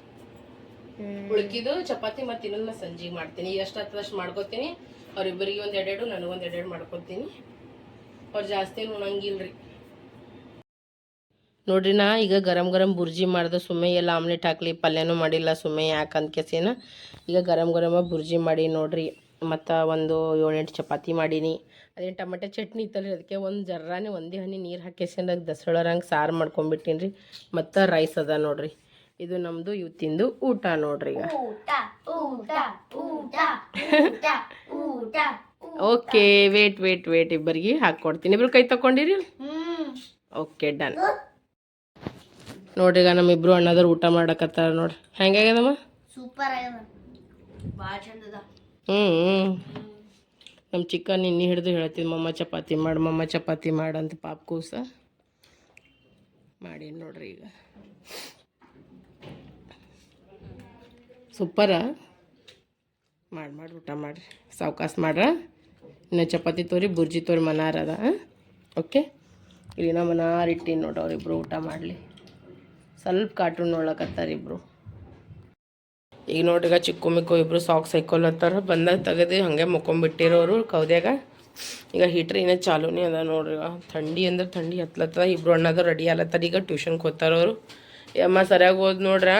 ಉಳ್ಕಿದ್ದು ಚಪಾತಿ ಮತ್ತು ಇನ್ನೊಂದು ಸಂಜೆಗೆ ಮಾಡ್ತೀನಿ. ಎಷ್ಟು ಹತ್ತದಷ್ಟು ಮಾಡ್ಕೊತೀನಿ. ಅವ್ರಿಬ್ಬರಿಗೆ ಒಂದು ಎರಡೆರಡು ನನಗೊಂದು ಎರಡೆರಡು ಮಾಡ್ಕೊತೀನಿ ಅವ್ರು ಜಾಸ್ತಿ ಉಣಂಗಿಲ್ರಿ. ನೋಡ್ರಿ ನಾ ಈಗ ಗರಂ ಗರಂ ಬುರ್ಜಿ ಮಾಡ್ದೆ, ಸುಮ್ಮನೆ ಎಲ್ಲ ಆಮ್ಲೆಟ್ ಹಾಕ್ಲಿ, ಪಲ್ಯನೂ ಮಾಡಿಲ್ಲ, ಸುಮ್ಮನೆ ಯಾಕೆ ಈಗ ಗರಂ ಗರಮ ಬುರ್ಜಿ ಮಾಡಿ ನೋಡ್ರಿ, ಮತ್ತು ಒಂದು ಏಳೆಂಟು ಚಪಾತಿ ಮಾಡೀನಿ. ಅದೇನು ಟೊಮೆಟೊ ಚಟ್ನಿ ಇತ್ತಲ್ಲ ರೀ ಅದಕ್ಕೆ ಒಂದು ಜರ್ರಾನೆ ಒಂದೇ ಹನಿ ನೀರು ಹಾಕಿಸ್ಕೊಂಡಾಗ ದಸಳರಂಗೆ ಸಾರು ಮಾಡ್ಕೊಂಬಿಟ್ಟಿನಿ ರೀ ಮತ್ತು ರೈಸ್ ಅದ ನೋಡ್ರಿ. ಇದು ನಮ್ಮದು ಇವತ್ತಿಂದು ಊಟ ನೋಡ್ರಿ ಈಗ. ಓಕೆ ವೇಟ್ ವೇಟ್ ವೇಟ್ ಇಬ್ಬರಿಗೆ ಹಾಕ್ಕೊಡ್ತೀನಿ ಇಬ್ರು ಕೈ ತಕೊಂಡಿರಿ ಓಕೆ ಡನ್. ನೋಡ್ರಿ ಈಗ ನಮ್ಮಿಬ್ರು ಅಣ್ಣದವ್ರು ಊಟ ಮಾಡಕತ್ತಾರ ನೋಡ್ರಿ. ಹೆಂಗಾಗ್ಯದಮ್ಮ ಸೂಪರ್ ಹ್ಞೂ ನಮ್ಮ ಚಿಕ್ಕನ್ ನಿನ್ನೆ ಹಿಡಿದು ಹೇಳ್ತೀನಿ ಮಮ್ಮ ಚಪಾತಿ ಮಾಡು ಮಮ್ಮ ಚಪಾತಿ ಮಾಡು ಅಂತ ಪಾಪ ಕೂಸ. ಮಾಡಿ ನೋಡ್ರಿ ಈಗ. ಸೂಪರ. ಮಾಡಿ ಮಾಡಿ, ಊಟ ಮಾಡಿರಿ. ಸಾವ್ಕಾಸ್ ಮಾಡ್ರ. ಇನ್ನು ಚಪಾತಿ ತೋರಿ, ಬುರ್ಜಿ ತೋರಿ ಮನಾರದ ಓಕೆ? ಇಲ್ಲಿ ನಾ ಮನಾರ್ ಇಟ್ಟಿನಿ ನೋಡ್ರಿ ಅವ್ರಿಬ್ರು ಊಟ ಮಾಡಲಿ. ಸ್ವಲ್ಪ ಕಾರ್ಟೂನ್ ನೋಡ್ಲಕತ್ತಾರ ಇಬ್ರು. ಈಗ ನೋಡ್ರಿ ಚಿಕ್ಕು ಮಿಕ್ಕು ಇಬ್ಬರು ಸಾಕ್ಸ್ ಹಾಕೊಳತ್ತಾರ ಬಂದಾಗ ತೆಗೆದು ಹಾಗೆ ಮುಕ್ಕೊಂಬಿಟ್ಟಿರೋರು ಕೌದ್ಯಾಗ. ಈಗ ಹೀಟ್ರ್ ಇನ್ನೂ ಚಾಲೂನೇ ಅದ ನೋಡ್ರಿ. ಥಂಡಿ ಅಂದ್ರೆ ಥಂಡಿ ಹತ್ಲತ್ತದ. ಇಬ್ರು ಅಣ್ಣದ ರೆಡಿ ಆಲತ್ತಾರ ಈಗ ಟ್ಯೂಷನ್ಗೆ ಹೋಗ್ತಾರವರು ಅಮ್ಮ, ಸರಿಯಾಗಿ ಹೋದ್ ನೋಡ್ರ?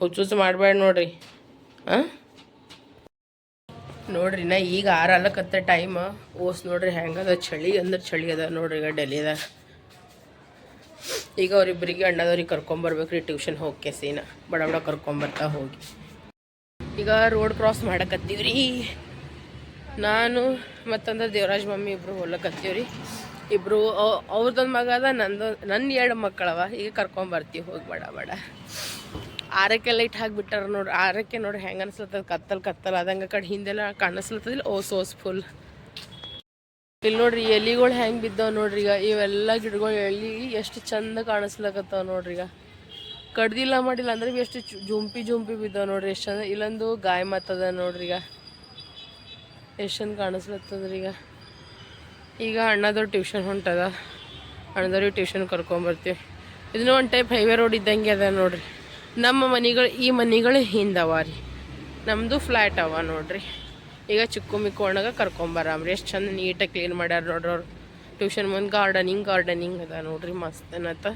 ಹುಚ್ಚುಚ್ಚು ಮಾಡಬೇಡ ನೋಡ್ರಿ. ಹಾಂ ನೋಡ್ರಿ, ನಾ ಈಗ ಆರಲ್ಲಕತ್ತ ಟೈಮ್ ಓಸ್ ನೋಡ್ರಿ ಹೆಂಗದ ಚಳಿ ಅಂದ್ರೆ ಚಳಿ ಅದ ನೋಡ್ರಿ ಈಗ ಡೆಲ್ಲಿದಾಗ ಈಗ ಅವ್ರಿಬ್ಬರಿಗೆ ಅಣ್ಣದವ್ರಿಗೆ ಕರ್ಕೊಂಬರ್ಬೇಕ್ರಿ ಟ್ಯೂಷನ್ ಹೋಗಿ ಸೀನ. ಬಡ ಬಡ ಕರ್ಕೊಂಬರ್ತಾ ಹೋಗಿ. ಈಗ ರೋಡ್ ಕ್ರಾಸ್ ಮಾಡಕತ್ತೀವ್ರಿ. ನಾನು ಮತ್ತಂದ್ರೆ ದೇವರಾಜ್ ಮಮ್ಮಿ ಇಬ್ರು ಹೋಗ್ಲಕತ್ತೀವ್ರಿ ಇಬ್ರು ಅವ್ರದ್ದೊಂದು ಮಗ ಅದ, ನಂದು ನನ್ನ ಎರಡು ಮಕ್ಕಳವ. ಈಗ ಕರ್ಕೊಂಬರ್ತೀವಿ ಹೋಗಿ ಬಡ ಬಡ. ಆರಕ್ಕೆ ಲೈಟ್ ಹಾಕ್ಬಿಟ್ಟಾರ ನೋಡ್ರಿ. ಆರಕ್ಕೆ ನೋಡ್ರಿ ಹೆಂಗೆ ಅನ್ಸ್ಲತ್ತದ? ಕತ್ತಲ್ ಕತ್ತಲ್. ಅದಂಗೆ ಕಡೆ ಹಿಂದೆಲ್ಲ ಕಾಣಿಸ್ಲತ್ತದಿಲ್ಲ ಓಸ್ ಓಸ್ ಫುಲ್ ಇಲ್ಲಿ ನೋಡ್ರಿ ಎಲಿಗಳು ಹೆಂಗೆ ಬಿದ್ದಾವ ನೋಡ್ರಿ ಈಗ. ಇವೆಲ್ಲ ಗಿಡಗಳು ಎಲಿ ಎಷ್ಟು ಚಂದ ಕಾಣಿಸ್ಲಕತ್ತಾವ ನೋಡ್ರಿ ಈಗ. ಕಡ್ದಿಲ್ಲ ಮಾಡಿಲ್ಲ ಅಂದ್ರೆ ಎಷ್ಟು ಜುಂಪಿ ಜುಂಪಿ ಬಿದ್ದಾವ ನೋಡ್ರಿ. ಎಷ್ಟು ಚಂದ ಇಲ್ಲೊಂದು ಗಾಯ ಮತ್ತದ ನೋಡ್ರಿ ಈಗ. ಎಷ್ಟು ಚಂದ ಕಾಣಿಸ್ಲತ್ತದ್ರಿ ಈಗ. ಈಗ ಅಣ್ಣದವ್ರು ಟ್ಯೂಷನ್ ಹೊಂಟದ. ಅಣ್ಣದವ್ರಿಗೆ ಟ್ಯೂಷನ್ ಕರ್ಕೊಂಬರ್ತೀವಿ ಇದನ್ನ ಒಂದು ಟೈಪ್ ಹೈವೇ ರೋಡ್ ಇದ್ದಂಗೆ ಅದ ನೋಡ್ರಿ. ನಮ್ಮ ಮನೆಗಳು, ಈ ಮನೆಗಳು ಹಿಂದವ ರೀ ನಮ್ಮದು ಫ್ಲ್ಯಾಟ್ ಅವ ನೋಡ್ರಿ. ಈಗ ಚಿಕ್ಕು ಮಿಕ್ಕು ಒಣಗ ಕರ್ಕೊಂಬರಾಮ್ರಿ ಎಷ್ಟು ಚಂದ ನೀಟಾಗಿ ಕ್ಲೀನ್ ಮಾಡ್ಯಾರ ನೋಡ್ರಿ ಅವ್ರು. ಟ್ಯೂಷನ್ ಮುಂದೆ ಗಾರ್ಡನಿಂಗ್ ಗಾರ್ಡನಿಂಗ್ ಅದ ನೋಡ್ರಿ ಮಸ್ತ್ ಅನ್ನತ್ತ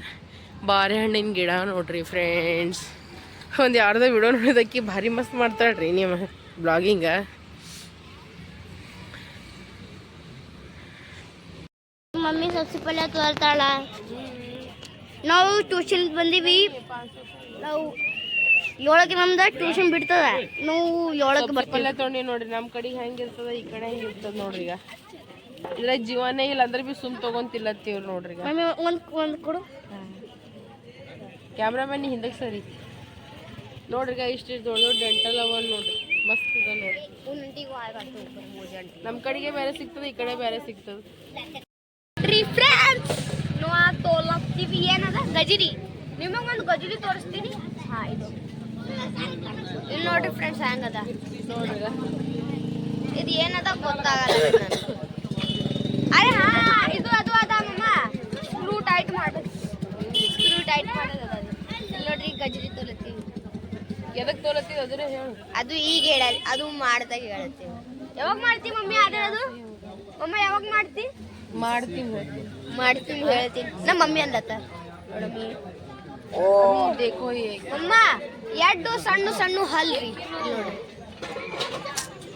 ಬಾರೆಹಣ್ಣಿನ ಗಿಡ ನೋಡ್ರಿ ಫ್ರೆಂಡ್ಸ್ ಒಂದು ಯಾರ್ದೋ ವಿಡಿಯೋ ನೋಡೋದಕ್ಕೆ ಭಾರಿ ಮಸ್ತ್ ಮಾಡ್ತಾಳ್ರಿ ನಿಮ್ಮ ಬ್ಲಾಗಿಂಗ ಮಮ್ಮಿ ಸಸಿ ಪಲ್ಯ ತೋರ್ತಾಳ. ನಾವು ಟ್ಯೂಷನ್ ಬಂದೀವಿ. ನಾವು ಏಳಕ್ಕೆ ನಮ್ದು ಟ್ಯೂಷನ್ ಬಿಡ್ತದ. ನಾವು ಏಳಕ್ಕೆ ಬರ್ತೀವಿ. ತೊಗೊಂಡಿ ನೋಡ್ರಿ ನಮ್ಮ ಕಡೆ ಹೆಂಗಿರ್ತದ ಈ ಕಡೆ ಹೆಂಗೆ ಇರ್ತದ ನೋಡ್ರಿ ಈಗ. ಇದ್ರ ಜೀವನೇ ಇಲ್ಲ ಅಂದ್ರೆ ಬಿ ಸುಮ್ ತಗೊಂತಿಲ್ಲತ್ತೀವ್ರಿ ನೋಡ್ರಿ ಈಗ. ಒಂದು ಒಂದು ಕೊಡು. ಕ್ಯಾಮ್ರಾಮನ್ ಹಿಂದಕ್ಕೆ ಸರಿ. ನೋಡ್ರಿ ಈಗ ಇಷ್ಟು ದೊಡ್ಡ ದೊಡ್ಡ ಡೆಂಟಲ್ ಅವ ನೋಡ್ರಿ. ಮಸ್ತ್ ಅದ ನೋಡ್ರಿ. ನಮ್ಮ ಕಡೆಗೆ ಬೇರೆ ಸಿಗ್ತದೆ ಈ ಕಡೆ ಬೇರೆ ಸಿಗ್ತದೆ. ಫ್ರೆಂಡ್ಸ್ ನಾವು ಏನದ? ಗಜರಿ ನಿಮಗೆ ಒಂದು ಗಜರಿ ತೋರಿಸ್ತೀನಿ? ಹಾ ಇದು. ಇಲ್ಲಿ ನೋಡ್ರಿ ಫ್ರೆಂಡ್ಸ್ ಹೆಂಗದ ನೋಡ್ರಿ ಈಗ. ಇದು ಏನದ ಗೊತ್ತಾಗಲ್ಲ. ಅರೆ ಹಾ ಇದು ಅದು ಅದ ಮಮ್ಮ ಸ್ಕ್ರೂ ಟೈಟ್ ಮಾಡೋದು ಸ್ಕ್ರೂ ಟೈಟ್ ಮಾಡೋದು. ಇಲ್ಲಿ ನೋಡ್ರಿ ಗಜರಿ ತೋಲತ್ತೀವಿ. ಎದಕ್ಕೆ ತೋಲತ್ತೀವಿ ಅದ್ರ ಹೇಳು. ಅದು ಈಗ ಹೇಳಲ್ಲ ಅದು ಮಾಡ್ದಾಗ ಹೇಳತ್ತೀವಿ. ಯಾವಾಗ ಮಾಡ್ತೀವಿ ಮಮ್ಮಿ ಆದ್ರೆ ಅದು? ಮಮ್ಮ ಯಾವಾಗ ಮಾಡ್ತಿ? ಮಾಡ್ತೀವಿ ಮಾಡ್ತೀನಿ ಹೇಳ್ತೀನಿ. ನಮ್ಮ ಮಮ್ಮಿ ಅಂದತ್ತ. ನೋಡಮ್ಮಿ ಮಮ್ಮ ಎರಡು ಸಣ್ಣ ಸಣ್ಣ ಇಲ್ಲಿ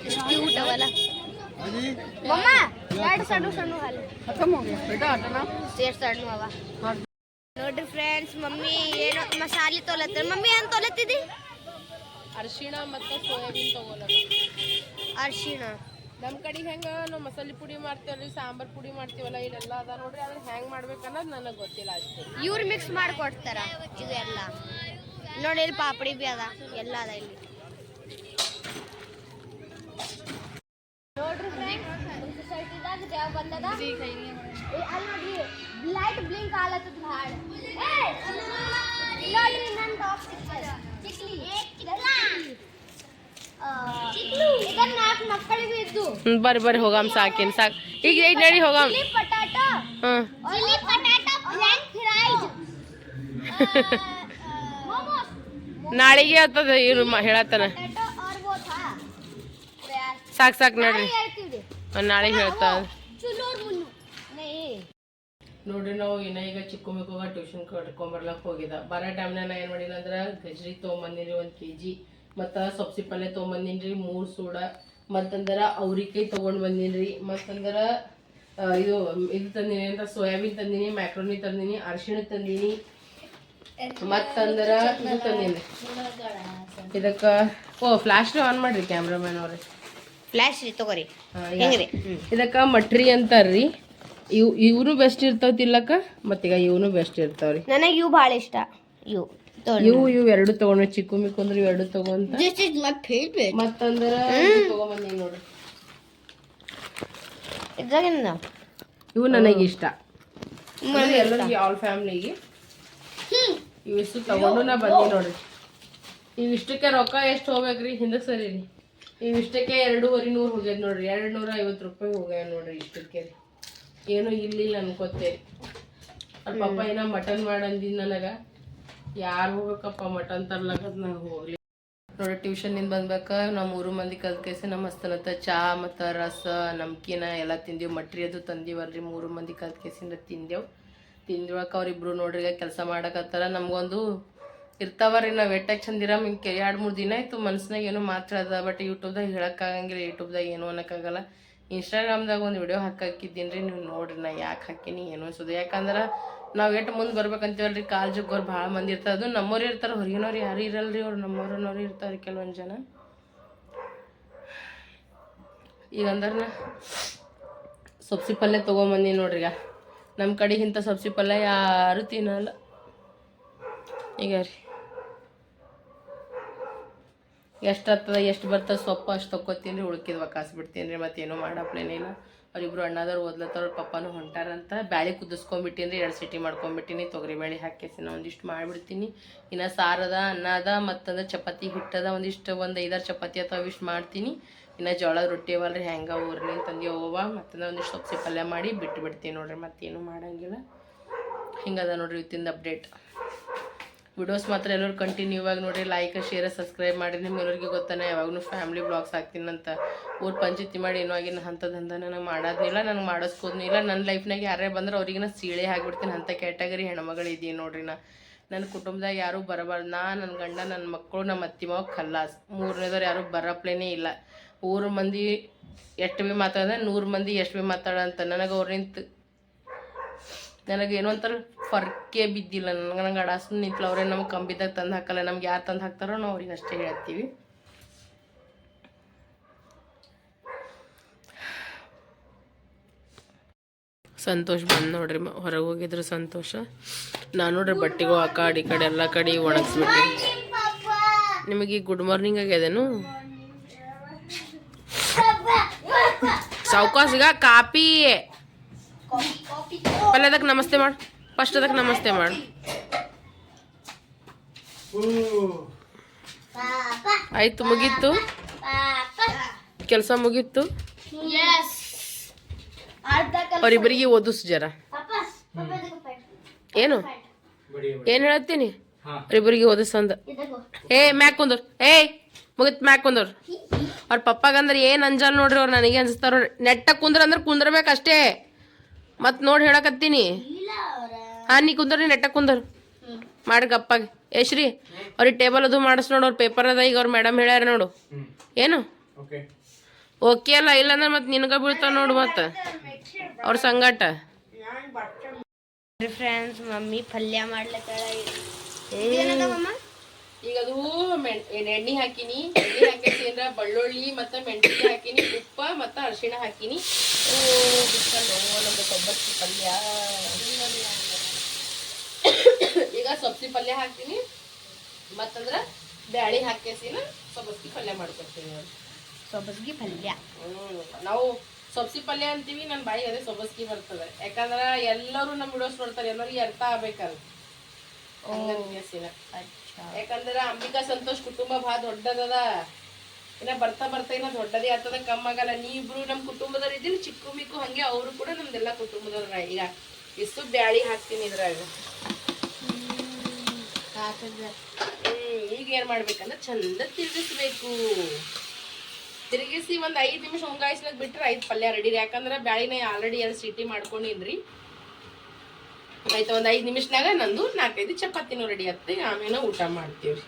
ನೋಡ್ರಿ ಕ್ಯೂಟ್ ಅವಲ್ಲ. ಮಮ್ಮ ಎರಡು ಸಣ್ಣ ಸಣ್ಣ ಹಲ್ ಸೇರ್ ಸಣ್ಣ ಅವ. ನೋಡ್ರಿ ಫ್ರೆಂಡ್ಸ್ ಮಮ್ಮಿ ಏನೋ ಮಸಾಲೆ ತೊಲತ್ತ. ಮಮ್ಮಿ ಏನ್ ತೊಲತ್ತಿದಿ? ಅರಿಶಿಣ ಮತ್ತೆ ಸೋಯಾಬೀನ್ ತಗೋಲ ಅರ್ಶಿಣ. ನಮ್ಮ ಕಡೆ ಹೆಂಗೆ ನಾವು ಮಸಾಲೆ ಪುಡಿ ಮಾಡ್ತೇವಲ್ಲ ಸಾಂಬಾರ್ ಪುಡಿ ಮಾಡ್ತೀವಲ್ಲ ಇಲ್ಲೆಲ್ಲ ಅದ ನೋಡ್ರಿ ಅದ್ರ ಹೆಂಗ್ ಮಾಡ್ಬೇಕನ್ನೋದು ನನಗೆ ಗೊತ್ತಿಲ್ಲ ಅಷ್ಟೇ. ಇವ್ರು ಮಿಕ್ಸ್ ಮಾಡ್ಕೊಡ್ತಾರ ಇದೆಲ್ಲ ಇದು ಎಲ್ಲ ನೋಡಿ ಇಲ್ಲಿ ಪಾಪಡಿ ಬಿ ಅದ ಎಲ್ಲ ಅದ ಇಲ್ಲಿ. ನೋಡ್ರಿ ಸೊಸೈಟಿದಾಗ ದೇವ ಬಂದದ. ಏ, ಅಲ್ಲಿ ನೋಡ್ರಿ ಲೈಟ್ ಬ್ಲಿಂಕ್ ಆಲತ್ತದ ಭಾಳ ನೋಡ್ರಿ ಇದನ್ನ ನಾಲ್ಕು ಮಕ್ಕಳಿಗೆ ಇದ್ದು ಹ್ಮ್ ಬರ್ರಿ ಬರ್ರಿ ಹೋಗಾಮ್ ಸಾಕೇನ್ ಸಾಕ್ ಈಗ ಈಗ ನಡಿ ಹೋಗಾಮ್ chilli potato hmm chilli potato French fries momos ನಾಳೆಗೆ ಆಗ್ತದ ಇವ್ರು ಮ- ಹೇಳತ್ತಾನ पोटैटो और वो था यार ಸಾಕ್ ಸಾಕ್ ನೋಡ್ರಿ ಹೇಳ್ತಿದ್ದೆ ನಾಳೆ ಹೇಳ್ತಾ ಚುಲು और ಮುನ್ನು नहीं ನೋಡ್ರಿ ನಾವು ಇನ್ನ ಈಗ ಚಿಕ್ಕ ಮಗುವ ಟ್ಯೂಷನ್ ಕಟ್ಕೊಂಬರ್ಲಕ್ ಹೋಗಿದ ಬರೋ ಟೈಮ್ನಾಗ ನಾ ಏನು ಮಾಡಿಲ್ಲ ಅಂದ್ರೆ ಗಜ್ರಿ ತೊಗೊಂಬಂದಿನಿ ಒಂದು ಕೆ ಜಿ ಮತ್ತು ಸೊಪ್ಸಿ ಪಲ್ಯ ತೊಗೊಂಬಂದಿನಿ ಮೂರು ಸೂಡ. ಮತ್ತಂದ್ರೆ ಅವ್ರಿಕಾಯಿ ತೊಗೊಂಡು ರೀ ಮತ್ತಂದ್ರೆ ಇದು ಇದು ತಂದೀನಿ ಅಂತ ಸೋಯಾಬೀನ್ ತಂದೀನಿ ಮ್ಯಾಕ್ರೋನಿ ತಂದೀನಿ ಅರಿಶಿಣ ತಂದೀನಿ. ಮತ್ತಂದ್ರ ಇದು ತಂದೀನಿ. ಇದಕ್ಕೆ ಓ ಫ್ಲಾಶ್ ಆನ್ ಮಾಡ್ರಿ ಕ್ಯಾಮ್ರಾಮ್ಯಾನ್ ಅವ್ರಿ. ಫ್ಲಾಶ್ ರೀ ತಗೋರಿ. ಇದಕ್ಕ ಮಟ್ರಿ ಅಂತಾರ್ರಿ. ಇವ್ ಇವ್ರು ಬೆಸ್ಟ್ ಇರ್ತಾವ ತಿಲ್ಲಕ್ಕ ಮತ್ತೀಗ ಇವನು ಬೆಸ್ಟ್ ಇರ್ತಾವ್ರಿ. ನನಗೆ ಇವು ಭಾಳ ಇಷ್ಟ ಇವು. ಇವು ಇವು ಎರಡು ತಗೊಂಡು ಚಿಕ್ಕು ಮಿಕ್ಕು ಅಂದ್ರೆ ಇವು ಎರಡು ತಗೊಂತ ದಿಸ್ ಇಸ್ ಮೈ ಫೇವ್ರೇಟ್ ಮತ್ತಂದ್ರ ತಗೊಂಬಂದಿ ಇದ್ರಾಗಿಂದ ಇವು ನನಗೆ ಇಷ್ಟ. ಎಲ್ಲರಿಗೆ ಆಲ್ ಫ್ಯಾಮಿಲಿಗೆ ಇವಿಷ್ಟು ತಗೊಂಡು ನಾ ಬಂದಿ ನೋಡ್ರಿ ಇವಿಷ್ಟಕ್ಕೆ ರೊಕ್ಕ ಎಷ್ಟು ಹೋಗ್ಬೇಕ್ರಿ? ಹಿಂದಕ್ಕೆ ಸರಿ ರೀ. ಇವಿಷ್ಟಕ್ಕೆ ಎರಡೂವರೆ ನೂರು ಹೋಗ್ಯದ ನೋಡ್ರಿ. ಎರಡು ನೂರ ಐವತ್ತು ರೂಪಾಯಿ ಹೋಗ್ಯಾವ ನೋಡ್ರಿ ಇಷ್ಟಕ್ಕೆ ಏನು ಇಲ್ಲಿಲ್ಲ ಅನ್ಕೋತೇರಿ ಅಲ್ಲಿ ಪಾಪ ಏನೋ ಮಟನ್ ಮಾಡಂದಿ ನನಗ. ಯಾರು ಹೋಗ್ಬೇಕಪ್ಪ ಮಟನ್ ತರ್ಲಕ್ಕ ನಂಗೆ ಹೋಗ್ಲಿ. ನೋಡಿ ಟ್ಯೂಷನ್ನಿಂದ ಬಂದ್ಬೇಕ ನಾವು ಮೂರು ಮಂದಿ ಕಲ್ತ್ಕೇಸಿ ನಮ್ಮ ಹಸ್ತನತ್ತ ಚಾ ಮತ್ತು ರಸ, ನಮ್ಕಿನ ಎಲ್ಲ ತಿಂದೆವು. ಮಟ್ರಿ ಅದು ತಂದೀವಲ್ರಿ, ಮೂರು ಮಂದಿ ಕಲ್ತ್ಕೇಸಿಂದ ತಿಂದೆವು. ತಿಂದ್ರಕ ಅವ್ರಿಬ್ರು ನೋಡ್ರಿ ಕೆಲಸ ಮಾಡಕತ್ತಾರ. ನಮಗೊಂದು ಇರ್ತಾವ ರೀ ನಾವು ಎಟ್ಟಾಗ ಚಂದಿರ ಹಿಂಗೆ ಎರಡು ಮೂರು ದಿನ ಆಯ್ತು, ಮನ್ಸ್ನಾಗ ಏನೋ ಅದ ಬಟ್ ಯೂಟ್ಯೂಬ್ದಾಗ ಹೇಳೋಕ್ಕಾಗಂಗಿಲ್ಲ, ಯೂಟ್ಯೂಬ್ದಾಗ ಏನು ಅನ್ನೋಕ್ಕಾಗಲ್ಲ. ಇನ್ಸ್ಟಾಗ್ರಾಮ್ದಾಗ ಒಂದು ವಿಡಿಯೋ ಹಾಕಿದ್ದೀನಿ ರೀ ನೀವು ನೋಡ್ರಿ, ನಾ ಯಾಕೆ ಹಾಕಿನಿ, ಏನು ಅನ್ಸೋದು. ಯಾಕಂದ್ರೆ ನಾವು ಎಷ್ಟು ಮುಂದೆ ಬರ್ಬೇಕಂತೀವಲ್ರಿ ಕಾಲ್ ಜಗ್ಗೋರು ಭಾಳ ಮಂದಿ ಇರ್ತಾರೆ. ಅದು ನಮ್ಮವ್ರು ಇರ್ತಾರೆ, ಹೊರಗಿನವ್ರು ಯಾರು ಇರಲ್ರಿ ಅವ್ರು ನಮ್ಮವ್ರನ್ನವ್ರು ಇರ್ತಾರೆ ಕೆಲವೊಂದು ಜನ. ಈಗ ಅಂದ್ರೆ ಸಬ್ಸಿ ಪಲ್ಯ ತೊಗೊಂಬಂದಿ ನೋಡ್ರಿ ಈಗ. ನಮ್ಮ ಕಡೆ ಇಂಥ ಸಬ್ಸಿ ಪಲ್ಯ ಯಾರು ತಿನ್ನಲ್ಲ. ಈಗ ರೀ. ಎಷ್ಟು ಹತ್ತದ, ಎಷ್ಟು ಬರ್ತದೆ, ಸೊಪ್ಪು ಅಷ್ಟು ತೊಕ್ಕೊತೀನಿ ರೀ, ಉಳ್ಕಿದ್ವ ಕಾಸು ಬಿಡ್ತೀನಿ ರೀ, ಮತ್ತೇನು ಮಾಡಪ್ಲೇನೇ ಇಲ್ಲ ಅವ್ರಿಬ್ರು ಅಣ್ಣದವ್ರು ಓದ್ಲತ್ತವ್ರ ಪಪ್ಪನೂ ಹೊಂಟಾರಂತ. ಬ್ಯಾಳೆ ಕುದಿಸ್ಕೊಂಬಿಟ್ಟಿನಿ ಎರಡು ಸಿಟಿ ಮಾಡ್ಕೊಂಬಿಟ್ಟಿನಿ. ತೊಗರಿ ಬೇಳೆ ಹಾಕೇಸಿ ನಾ ಒಂದಿಷ್ಟು ಮಾಡಿಬಿಡ್ತೀನಿ. ಇನ್ನು ಸಾರದ ಅನ್ನ ಅದ, ಮತ್ತಂದ್ರೆ ಚಪಾತಿ ಹಿಟ್ಟದ ಒಂದಿಷ್ಟು ಒಂದು ಐದಾರು ಚಪಾತಿ ಅಥವಾ ಇಷ್ಟು ಮಾಡ್ತೀನಿ. ಇನ್ನು ಜೋಳದ ರೊಟ್ಟಿ ಅವಲ್ರಿ, ಹೆಂಗೆ ಊರ್ನಿ ತಂದಿ ಅವ್ವ ಮತ್ತಂದ್ರೆ ಒಂದಿಷ್ಟು ಸೊಪ್ಪು ಪಲ್ಯ ಮಾಡಿ ಬಿಟ್ಟು ಬಿಡ್ತೀನಿ ನೋಡ್ರಿ, ಮತ್ತೇನು ಮಾಡಂಗಿಲ್ಲ. ಹಿಂಗದ ನೋಡ್ರಿ ಇವತ್ತಿಂದ ಅಪ್ಡೇಟ್ ವಿಡಿಯೋಸ್ ಮಾತ್ರ ಎಲ್ಲರೂ ಕಂಟಿನ್ಯೂ ಆಗಿ ನೋಡಿ ಲೈಕ್ ಶೇರ್ ಸಬ್ಸ್ಕ್ರೈಬ್ ಮಾಡಿ ನಿಮ್ಮೆಲ್ಲರಿಗೂ ಗೊತ್ತಾನೆ? ಯಾವಾಗಲೂ ಫ್ಯಾಮಿಲಿ ಬ್ಲಾಗ್ಸ್ ಹಾಕ್ತೀನಂತ ಊರು ಪಂಚಾಯತಿ ಮಾಡಿ ಏನೋ ಆಗಿನ ಹಂತದಂತ ನನಗೆ ಮಾಡೋದಿಲ್ಲ ನನಗೆ ಮಾಡಿಸ್ಕೋದ್ನೂ ಇಲ್ಲ. ನನ್ನ ಲೈಫ್ನಾಗ ಯಾರೇ ಬಂದ್ರೆ ಅವ್ರಿಗೆ ನಾನು ಸೀಳೆ ಆಗಿಬಿಡ್ತೀನಿ. ಅಂತ ಕ್ಯಾಟಗರಿ ಹೆಣ್ಮಗಳು ಇದೀನಿ ನೋಡ್ರಿ ನಾ. ನನ್ನ ಕುಟುಂಬದಾಗ ಯಾರೂ ಬರಬಾರ್ದು. ನಾ ನನ್ನ ಗಂಡ ನನ್ನ ಮಕ್ಕಳು ನಮ್ಮ ಅತ್ತಿ ಮಾವ ಖಲ್ಲಾಸ್. ಮೂರನೇದವ್ರು ಯಾರು ಬರಪ್ಲೇನೇ ಇಲ್ಲ. ಊರು ಮಂದಿ ಎಷ್ಟು ಭೀ ಮಾತಾಡಿದ್ರೆ ನೂರು ಮಂದಿ ಎಷ್ಟು ಭೀ ಮಾತಾಡಂತ ನನಗೆ ಅವ್ರಿಂದ ನನಗೆ ಏನೋ ಒಂಥರ ಫರ್ಕೆ ಬಿದ್ದಿಲ್ಲ. ನನಗೆ ನಂಗೆ ಅಡಾಸ್ ನಿಂತಲ್ಲ ಅವ್ರೇನು ನಮ್ಗೆ ಕಂಬಿದಾಗ ತಂದು ಹಾಕಲ್ಲ ನಮ್ಗೆ ಯಾರು ತಂದು ಹಾಕ್ತಾರೋ ನಾವು ಅವ್ರಿಗೆ ಅಷ್ಟೇ ಹೇಳ್ತೀವಿ. ಸಂತೋಷ ಬಂದು ನೋಡ್ರಿ ಹೊರಗೆ ಹೋಗಿದ್ರು ಸಂತೋಷ. ನಾನು ನೋಡ್ರಿ ಬಟ್ಟೆಗೂ ಆ ಕಡೆ ಈ ಕಡೆ ಎಲ್ಲ ಕಡೆ ಒಣಗಿಸ್ಬಿಟ್ಟು. ನಿಮಗೆ ಗುಡ್ ಮಾರ್ನಿಂಗ್ ಆಗ್ಯದೇನು? ಸಾವುಕಾಸಿಗ ಕಾಪಿ ಪಲ್ಲೆ ಅದಕ್ಕೆ ನಮಸ್ತೆ ಮಾಡು ಫಸ್ಟ್ ಅದಕ್ಕೆ ನಮಸ್ತೆ ಮಾಡು. ಆಯ್ತು, ಮುಗೀತು. ಕೆಲಸ ಮುಗೀತು. ಅವರಿಬ್ಬರಿಗೆ ಓದಿಸ್ ಜರ. ಏನು? ಏನು ಹೇಳತ್ತೀನಿ? ಅವರಿಬ್ಬರಿಗೆ ಓದಿಸ್ ಅಂದ. ಏ, ಮ್ಯಾಕ್ ಕುಂದರ್. ಏಯ್ ಮುಗಿತ್ ಮ್ಯಾಕ್ ಕುಂದರ್. ಅವ್ರ ಪಪ್ಪಾಗಂದ್ರೆ ಏನು ಅಂಜಲ್ ನೋಡ್ರಿ, ಅವ್ರು ನನಗೆ ಅನ್ಸ್ತಾರ ನೆಟ್ಟ ಕುಂದ್ರ ಅಂದ್ರೆ ಕುಂದ್ರಬೇಕು ಅಷ್ಟೇ. ಮತ್ ನೋಡಿ ಹೇಳಕತ್ತೀನಿ. ಹಾ ನೀ ಕುಂದ್ರಿ ನೆಟ್ಟ ಕುಂದರ್. ಮಾಡಿ ಗಪ್ಪಾಗಿ. ಏ ಶ್ರೀ ಅವ್ರಿಗೆ ಟೇಬಲ್ ಅದು ಮಾಡಿಸ್ ನೋಡು ಅವ್ರ ಪೇಪರ್ ಅದ ಈಗ ಅವ್ರ ಮೇಡಮ್ ಹೇಳ್ಯಾರ ನೋಡು. ಏನು? ಓಕೆ. ಓಕೆ ಅಲ್ಲ ಇಲ್ಲಾಂದ್ರೆ ಮತ್ತೆ ನಿನಗ ಬೀಳ್ತಾವ ನೋಡು ಮತ್ತೆ. ಅವ್ರ ಸಂಗಾಟ. ಫ್ರೆಂಡ್ಸ್ ಮಮ್ಮಿ ಪಲ್ಯ ಮಾಡ್ಲತ್ತಾಳ ಈಗ ಅದು ಮೆಣ್- ಎಣ್ಣೆ ಹಾಕಿನಿ ಎಣ್ಣೆ ಹಾಕೈತಿ ಅಂದ್ರ ಬೆಳ್ಳುಳ್ಳಿ ಮತ್ತೆ ಮೆಣಸಿಗೆ ಹಾಕಿನಿ ಉಪ್ಪ ಮತ್ತೆ ಅರಿಶಿಣ ಹಾಕಿನಿ. ಬಿಟ್ಕೊಂಡು ಕೊಬ್ಬರಿ ಪಲ್ಯ. ಈಗ ಸಬ್ಸಿ ಪಲ್ಯ ಹಾಕ್ತೀನಿ ಮತ್ತಂದ್ರ ಬ್ಯಾಳಿ ಹಾಕೇಸಿನ ಸೊಬ್ಬಸ್ಗಿ ಪಲ್ಯ ಮಾಡ್ಕೊಡ್ತೀನಿ ಸೊಬ್ಬಸ್ಗಿ ಸೊಬಸ್ಗಿ ಪಲ್ಯ. ಹ್ಮ್. ನಾವು ಸೊಬ್ಸಿ ಪಲ್ಯ ಅಂತೀವಿ ನನ್ನ ಬಾಯಿ ಅದೇ ಸೊಬಸ್ಗಿ ಬರ್ತದೆ. ಯಾಕಂದ್ರೆ ಎಲ್ಲರೂ ನಮ್ಮ ವಿಡಿಯೋಸ್ ನೋಡ್ತಾರೆ ಎಲ್ಲರಿಗೂ ಅರ್ಥ ಆಗ್ಬೇಕಲ್ಲ ಹಂಗಂತೀಸಿನ ಯಾಕಂದ್ರೆ ಅಂಬಿಕಾ ಸಂತೋಷ್ ಕುಟುಂಬ ಭಾಳ ದೊಡ್ಡದದ. ಇನ್ನ ಬರ್ತಾ ಬರ್ತಾ ಇನ್ನ ದೊಡ್ಡದೇ ಆಗ್ತದ ಕಮ್ಮ ಆಗಲ್ಲ. ನೀವಿಬ್ರು ನಮ್ಮ ಕುಟುಂಬದವ್ರು ಇದ್ದೀನಿ ಚಿಕ್ಕು ಮಿಕ್ಕು ಹಂಗೆ ಅವರು ಕೂಡ ನಮ್ದೆಲ್ಲ ಕುಟುಂಬದವ್ರ ಈಗ ಇಷ್ಟು ಬ್ಯಾಳಿ ಹಾಕ್ತೀನಿ ಇದ್ರಾಗ. ಹ್ಮ್ ಈಗ ಏನ್ ಮಾಡ್ಬೇಕಂದ್ರೆ ಚಂದ ತಿರುಗಿಸ್ಬೇಕು. ತಿರುಗಿಸಿ ಒಂದ್ ಐದ್ ನಿಮಿಷ ಉಂಗಾಯಿಸ್ಲಾಕ್ ಬಿಟ್ರೆ ಐದ್ ಪಲ್ಯ ರೆಡಿ ಯಾಕಂದ್ರೆ ಬ್ಯಾಳಿನ ಆಲ್ರೆಡಿ ಎರಡು ಸಿಟಿ ಮಾಡ್ಕೊಂಡಿನ್ರಿ. ಆಯ್ತು ಒಂದು ಐದು ನಿಮಿಷನಾಗ ನಂದು ನಾಲ್ಕೈದು ಚಪಾತಿನೂ ರೆಡಿ ಆಗ್ತದೆ ಆಮೇಲೆ ಊಟ ಮಾಡ್ತೀವ್ರಿ.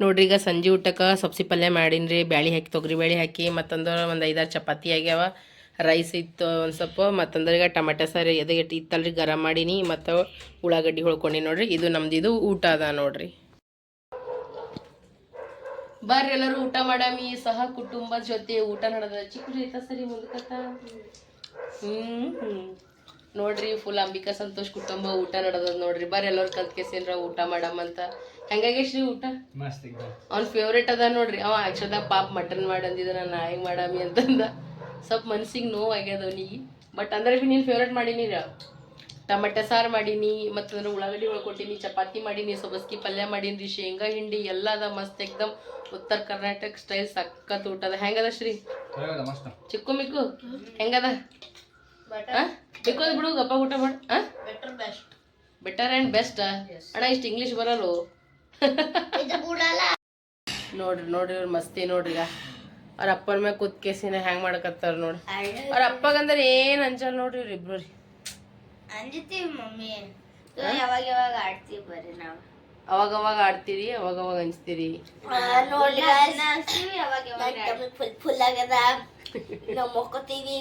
ನೋಡ್ರಿ ಈಗ ಸಂಜೆ ಊಟಕ್ಕೆ ಸಬ್ಸಿ ಪಲ್ಯ ಮಾಡೀನಿ ಬ್ಯಾಳಿ ಹಾಕಿ ತೊಗರಿ ಬೇಳೆ ಹಾಕಿ ಮತ್ತಂದ್ರೆ ಒಂದು ಐದಾರು ಚಪಾತಿ ಆಗ್ಯಾವ. ರೈಸ್ ಇತ್ತು ಒಂದು ಸ್ವಲ್ಪ ಮತ್ತಂದ್ರೆ ಈಗ ಟಮಾಟೆ ಸಾರು ಎದೆ ಇತ್ತಲ್ರಿ ಗರಂ ಮಾಡೀನಿ ಮತ್ತು ಉಳ್ಳಾಗಡ್ಡಿ ಹೊಳ್ಕೊಂಡಿ ನೋಡ್ರಿ ಇದು ನಮ್ದು ಇದು ಊಟ ಅದ ನೋಡ್ರಿ. ಬರ್ರಿ ಎಲ್ಲರೂ ಊಟ ಮಾಡಾಮಿ ಸಹ ಕುಟುಂಬದ ಜೊತೆ ಊಟ ನಡೆದ ಚಿಕ್ಕ ಸರಿ ಮುಂದಕತ್ತ ಹ್ಮ್ ಹ್ಮ್. ನೋಡ್ರಿ ಫುಲ್ ಅಂಬಿಕಾ ಸಂತೋಷ್ ಕುಟುಂಬ ಊಟ ನಡೆದ ನೋಡ್ರಿ. ಬರ್ರಿ ಎಲ್ಲರೂ ಕಲ್ತ್ಕೆಸೇನ್ರ ಊಟ ಮಾಡಮ್ ಅಂತ. ಹೆಂಗಾಗಿ ಶ್ರೀ ಊಟ? ಅವ್ನ ಫೇವ್ರೇಟ್ ಅದ ನೋಡ್ರಿ. ಅವ ಆಕ್ಚುಲ್ದಾಗ ಪಾಪ್ ಮಟನ್ ಮಾಡಂದಿದ ನಾನು ನಾಯಿಗೆ ಮಾಡಾಮಿ ಅಂತಂದ. ಸ್ವಲ್ಪ ಮನ್ಸಿಗೆ ನೋವು ಆಗ್ಯದ ಅವನಿಗೆ. ಬಟ್ ಅಂದ್ರೆ ಭೀ ನೀನು ಫೇವ್ರೇಟ್ ಮಾಡೀನಿ ಟಮಟೆ ಸಾರು ಮಾಡೀನಿ ಮತ್ತಂದ್ರೆ ಉಳ್ಳಾಗಡ್ಡಿ ಒಳ್ಕೊಟ್ಟಿನಿ ಚಪಾತಿ ಮಾಡೀನಿ ಸೊಬಸ್ಕಿ ಪಲ್ಯ ಮಾಡೀನಿ ಶೇಂಗಾ ಹಿಂಡಿ ಎಲ್ಲ ಅದ ಮಸ್ತ್ ಎಕ್ದಮ್. ಉತ್ತರ ಕರ್ನಾಟಕ ಸ್ಟೈಲ್ ಸಖತ್ ಊಟ ಅದ. ಹೆಂಗದ ಶ್ರೀ? ಚಿಕ್ಕು ಮಿಕ್ಕು? ಹೆಂಗದ? ಮಿಕ್ಕು ಬಿಡು ಗಪ್ಪ ಊಟ ಮಾಡು. Better best better and best ಅಣ್ಣ ಇಷ್ಟು ಇಂಗ್ಲೀಷ್ ಬರಲ್ಲು ನೋಡ್ರಿ ನೋಡ್ರಿ ಇವ್ರು ಮಸ್ತಿ ನೋಡ್ರಿ ಈಗ. ಅವ್ರ ಅಪ್ಪನ ಮ್ಯಾಗ ಕುತ್ಕೇಸಿನ ಹ್ಯಾಂಗ್ ಮಾಡಕತ್ತಾರ ನೋಡ್ರಿ. ಅವ್ರ ಅಪ್ಪಗಂದ್ರೆ ಏನ್ ಅಂಜಲ್ ನೋಡ್ರಿ ಇವ್ರ ಇಬ್ರು ರೀ. ಅಂಜತೀವಿ ಮಮ್ಮಿ. ಯಾವಾಗ ಯಾವಾಗ ಆಡ್ತೀವಿ ಬರ್ರಿ ನಾವು. ಅವಾಗ ಅವಾಗ ಆಡ್ತೀರಿ ಅವಾಗ ಅವಾಗ ಹಂಚ್ತೀರಿ ನೋಡ್ರಿ ಫುಲ್ ಫುಲ್ ಆಗ್ಯದ ನಾವು ಮೊಕ್ಕೋತೀವಿ.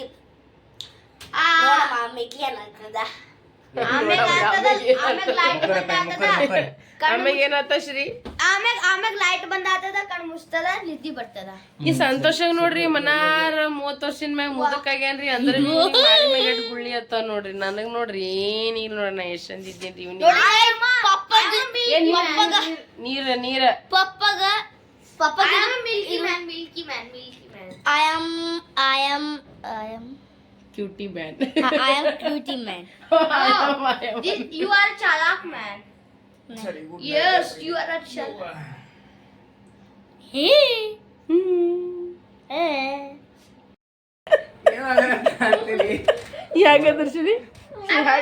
ಆಮೇಲೆ ಏನಾಗ್ತದ? ಆಮೇಲೆ ಏನಾತ ಶ್ರೀ ಆಮ್ಯಾಗ ಆಮ್ಯಾಗ ಲೈಟ್ ಬಂದ ಆತದ ಕಣ್ ಮುಚ್ತದ? ನಿದ್ದಿ ಬರ್ತದ? ಈ ಸಂತೋಷಕ್ ನೋಡ್ರಿ ಮನಾರ ಮೂವತ್ ವರ್ಷದ ಮ್ಯಾಗ ಮುದಕ್ ಆಗ್ಯಾನ್ರಿ ಅಂದ್ರೆ ಗುಳ್ಳಿ ಅತ್ತ ನೋಡ್ರಿ ನನಗ್ ನೋಡ್ರಿ ಏನಿಲ್ಲ ನೋಡ್ರಿ ನಾ ಎಷ್ಟ್ ಅಂದಿದ್ದೇನ್ರಿ ಇವ್ನಿಗೆ. ನೀರ ನೀರ. ಪಪ್ಪಗ ಪಪ್ಪಗ milky man milky man milky man. I am I am I am cutie band I am beauty man you are ಚಾಲಾಕ್ man yes you are a ಚಾಲಾಕ್ hey hey ಯಾಕಂದ್ರ ಶ್ರೀ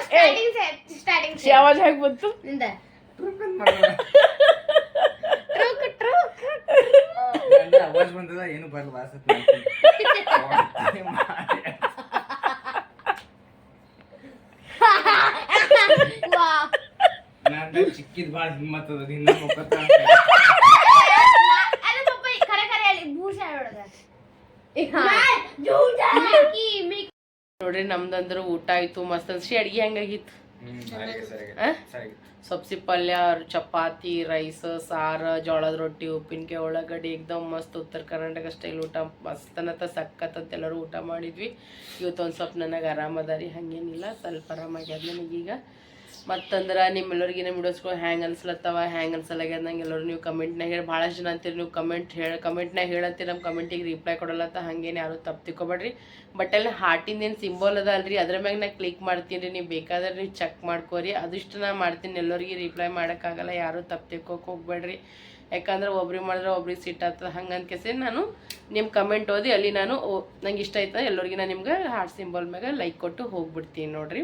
ಸ್ಟಾರ್ಟಿಂಗ್ ಸ್ಟಾರ್ಟಿಂಗ್ ಯಾವಾಗ ಹಾಕಿ ಬಂತು ನಿಂದ ಅವಾಜ್ ಬಂದದ ಏನು ಬರಲ್ಲ ವಾಸತ್ ನಾನು ಚಿಕ್ಕಿದ್ ಭಾಳ ಹಿಮ್ಮತ್ತದ ದಿನ ಮುಖತ್ತ ಅಲ್ಲ ಪಪ್ಪ ಮಿಲ್ಕಿ ನೋಡ್ರಿ ನಮ್ದಂದ್ರ ಊಟ ಆಯ್ತು ಮಸ್ತ್ ಶ್ರೀ ಅಡ್ಗಿ ಹೆಂಗಾಗಿತ್ತು. ಸಬ್ಸಿ ಪಲ್ಯ, ಚಪಾತಿ, ರೈಸ್, ಸಾರ, ಜೋಳದ ರೊಟ್ಟಿ, ಉಪ್ಪಿನಕಾಯಿ ಉಳ್ಳಾಗಡ್ಡಿ ಏಕ್ದಮ್ ಮಸ್ತ್ ಉತ್ತರ ಕರ್ನಾಟಕ ಸ್ಟೈಲ್ ಊಟ. ಮಸ್ತನತ ಸಕ್ಕತ್ ಅಂತ ಎಲ್ಲರೂ ಊಟ ಮಾಡಿದ್ವಿ. ಇವತ್ತು ಒಂದು ಸ್ವಲ್ಪ ನನಗೆ ಆರಾಮದ ರೀ, ಹಾಗೇನಿಲ್ಲ. ಸ್ವಲ್ಪ ಆರಾಮಾಗ್ಯದ ನನಗೀಗ ಮತ್ತಂದ್ರೆ ನಿಮ್ಮೆಲ್ಲರಿಗೆ ನಮ್ಮ ವಿಡಿಯೋಸ್ಗಳು ಹ್ಯಾಂಗ್ ಅನ್ಸ್ಲತ್ತವ ಹ್ಯಾಂಗ್ ಅನ್ಸಲ್ಲಾಗ್ಯದ ನಂಗೆ ಎಲ್ಲರೂ ನೀವು ಕಮೆಂಟ್ನಾಗ ಹೇಳಿ, ಭಾಳಷ್ಟು ಜನ ಅಂತೀರಿ ನೀವು ಕಮೆಂಟ್ ಹೇಳಿ ಕಮೆಂಟ್ನಾಗ ಹೇಳತ್ತೀರಿ ನಮ್ಮ ಕಮೆಂಟಿಗೆ ರಿಪ್ಲೈ ಕೊಡಲ್ಲತ್ತ ಹಂಗೇನು ಯಾರು ತಪ್ಪು ತಿಳ್ಕೊಬೇಡ್ರಿ. ಬಟ್ ಅಲ್ಲಿ ಹಾರ್ಟಿಂದ ಏನು ಸಿಂಬಲ್ ಅದ ಅಲ್ರಿ ಅದ್ರ ಮ್ಯಾಗ ನಾ ಕ್ಲಿಕ್ ಮಾಡ್ತೀನಿ ರೀ, ನೀವು ಬೇಕಾದ್ರೆ ನೀವು ಚೆಕ್ ಮಾಡ್ಕೋರಿ. ಅದಿಷ್ಟು ನಾ ಮಾಡ್ತೀನಿ, ಎಲ್ಲರಿಗೆ ರಿಪ್ಲೈ ಮಾಡೋಕ್ಕಾಗಲ್ಲ, ಯಾರು ತಪ್ಪು ತಿಕ್ಕೋಕೆ ಹೋಗ್ಬೇಡ್ರಿ. ಯಾಕಂದ್ರೆ ಒಬ್ರಿಗೆ ಮಾಡಿದ್ರೆ ಒಬ್ರಿಗೆ ಸಿಟ್ ಆಗ್ತದೆ, ಹಂಗೆ ಕೆಸಿ ನಾನು ನಿಮ್ಮ ಕಮೆಂಟ್ ಓದಿ, ಅಲ್ಲಿ ನಾನು ನಂಗೆ ಇಷ್ಟ ಆಯ್ತದ ಎಲ್ಲರಿಗೆ ನಾನು ನಿಮ್ಗೆ ಹಾರ್ಟ್ ಸಿಂಬಲ್ ಮ್ಯಾಗ ಲೈಕ್ ಕೊಟ್ಟು ಹೋಗ್ಬಿಡ್ತೀನಿ ನೋಡ್ರಿ.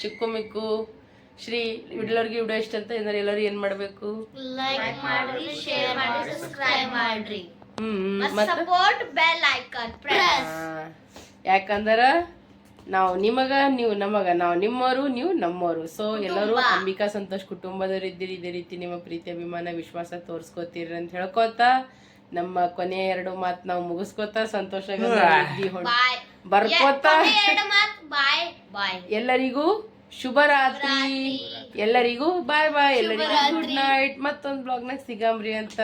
ಚಿಕ್ಕು ಮಿಕ್ಕು ಶ್ರೀ ಇಡ್ಲರ್ಗೆ ವಿಡಿಯೋ ಇಷ್ಟ ಅಂತ ಅಂದ್ರೆ ಎಲ್ಲರೂ ಏನು ಮಾಡಬೇಕು? ಲೈಕ್ ಮಾಡ್ರಿ ಶೇರ್ ಮಾಡ್ರಿ ಸಬ್ಸ್ಕ್ರೈಬ್ ಮಾಡ್ರಿ. Hmm support bell icon press ಯಾಕಂದ್ರೆ ನಾವು ನಿಮಗ ನೀವು ನಮಗ ನಾವು ನಿಮ್ಮವರು ನೀವು ನಮ್ಮವರು ಸೊ ಎಲ್ಲರೂ ಅಂಬಿಕಾ ಸಂತೋಷ್ ಕುಟುಂಬದವರು ಇದ್ದೀರಿ ಇದೇ ರೀತಿ ನಿಮ್ಮ ಪ್ರೀತಿ ಅಭಿಮಾನ ವಿಶ್ವಾಸ ತೋರಿಸ್ಕೋತೀರಿ ಅಂತ ಹೇಳ್ಕೊತ ನಮ್ಮ ಕೊನೆಯ ಎರಡು ಮಾತು ನಾವು ಮುಗಿಸ್ಕೋತ ಸಂತೋಷ ಬರ್ಕೋತ ಎಲ್ಲರಿಗೂ ಬಾಯ್ ಬಾಯ್. ಎಲ್ಲರಿಗೂ ಶುಭರಾತ್ರಿ. ಎಲ್ಲರಿಗೂ ಬಾಯ್ ಬಾಯ್. ಎಲ್ಲರಿಗೂ ಗುಡ್ ನೈಟ್ ಮತ್ತೊಂದು ಬ್ಲಾಗ್ನಾಗ ಸಿಗಂಬ್ರಿ ಅಂತ.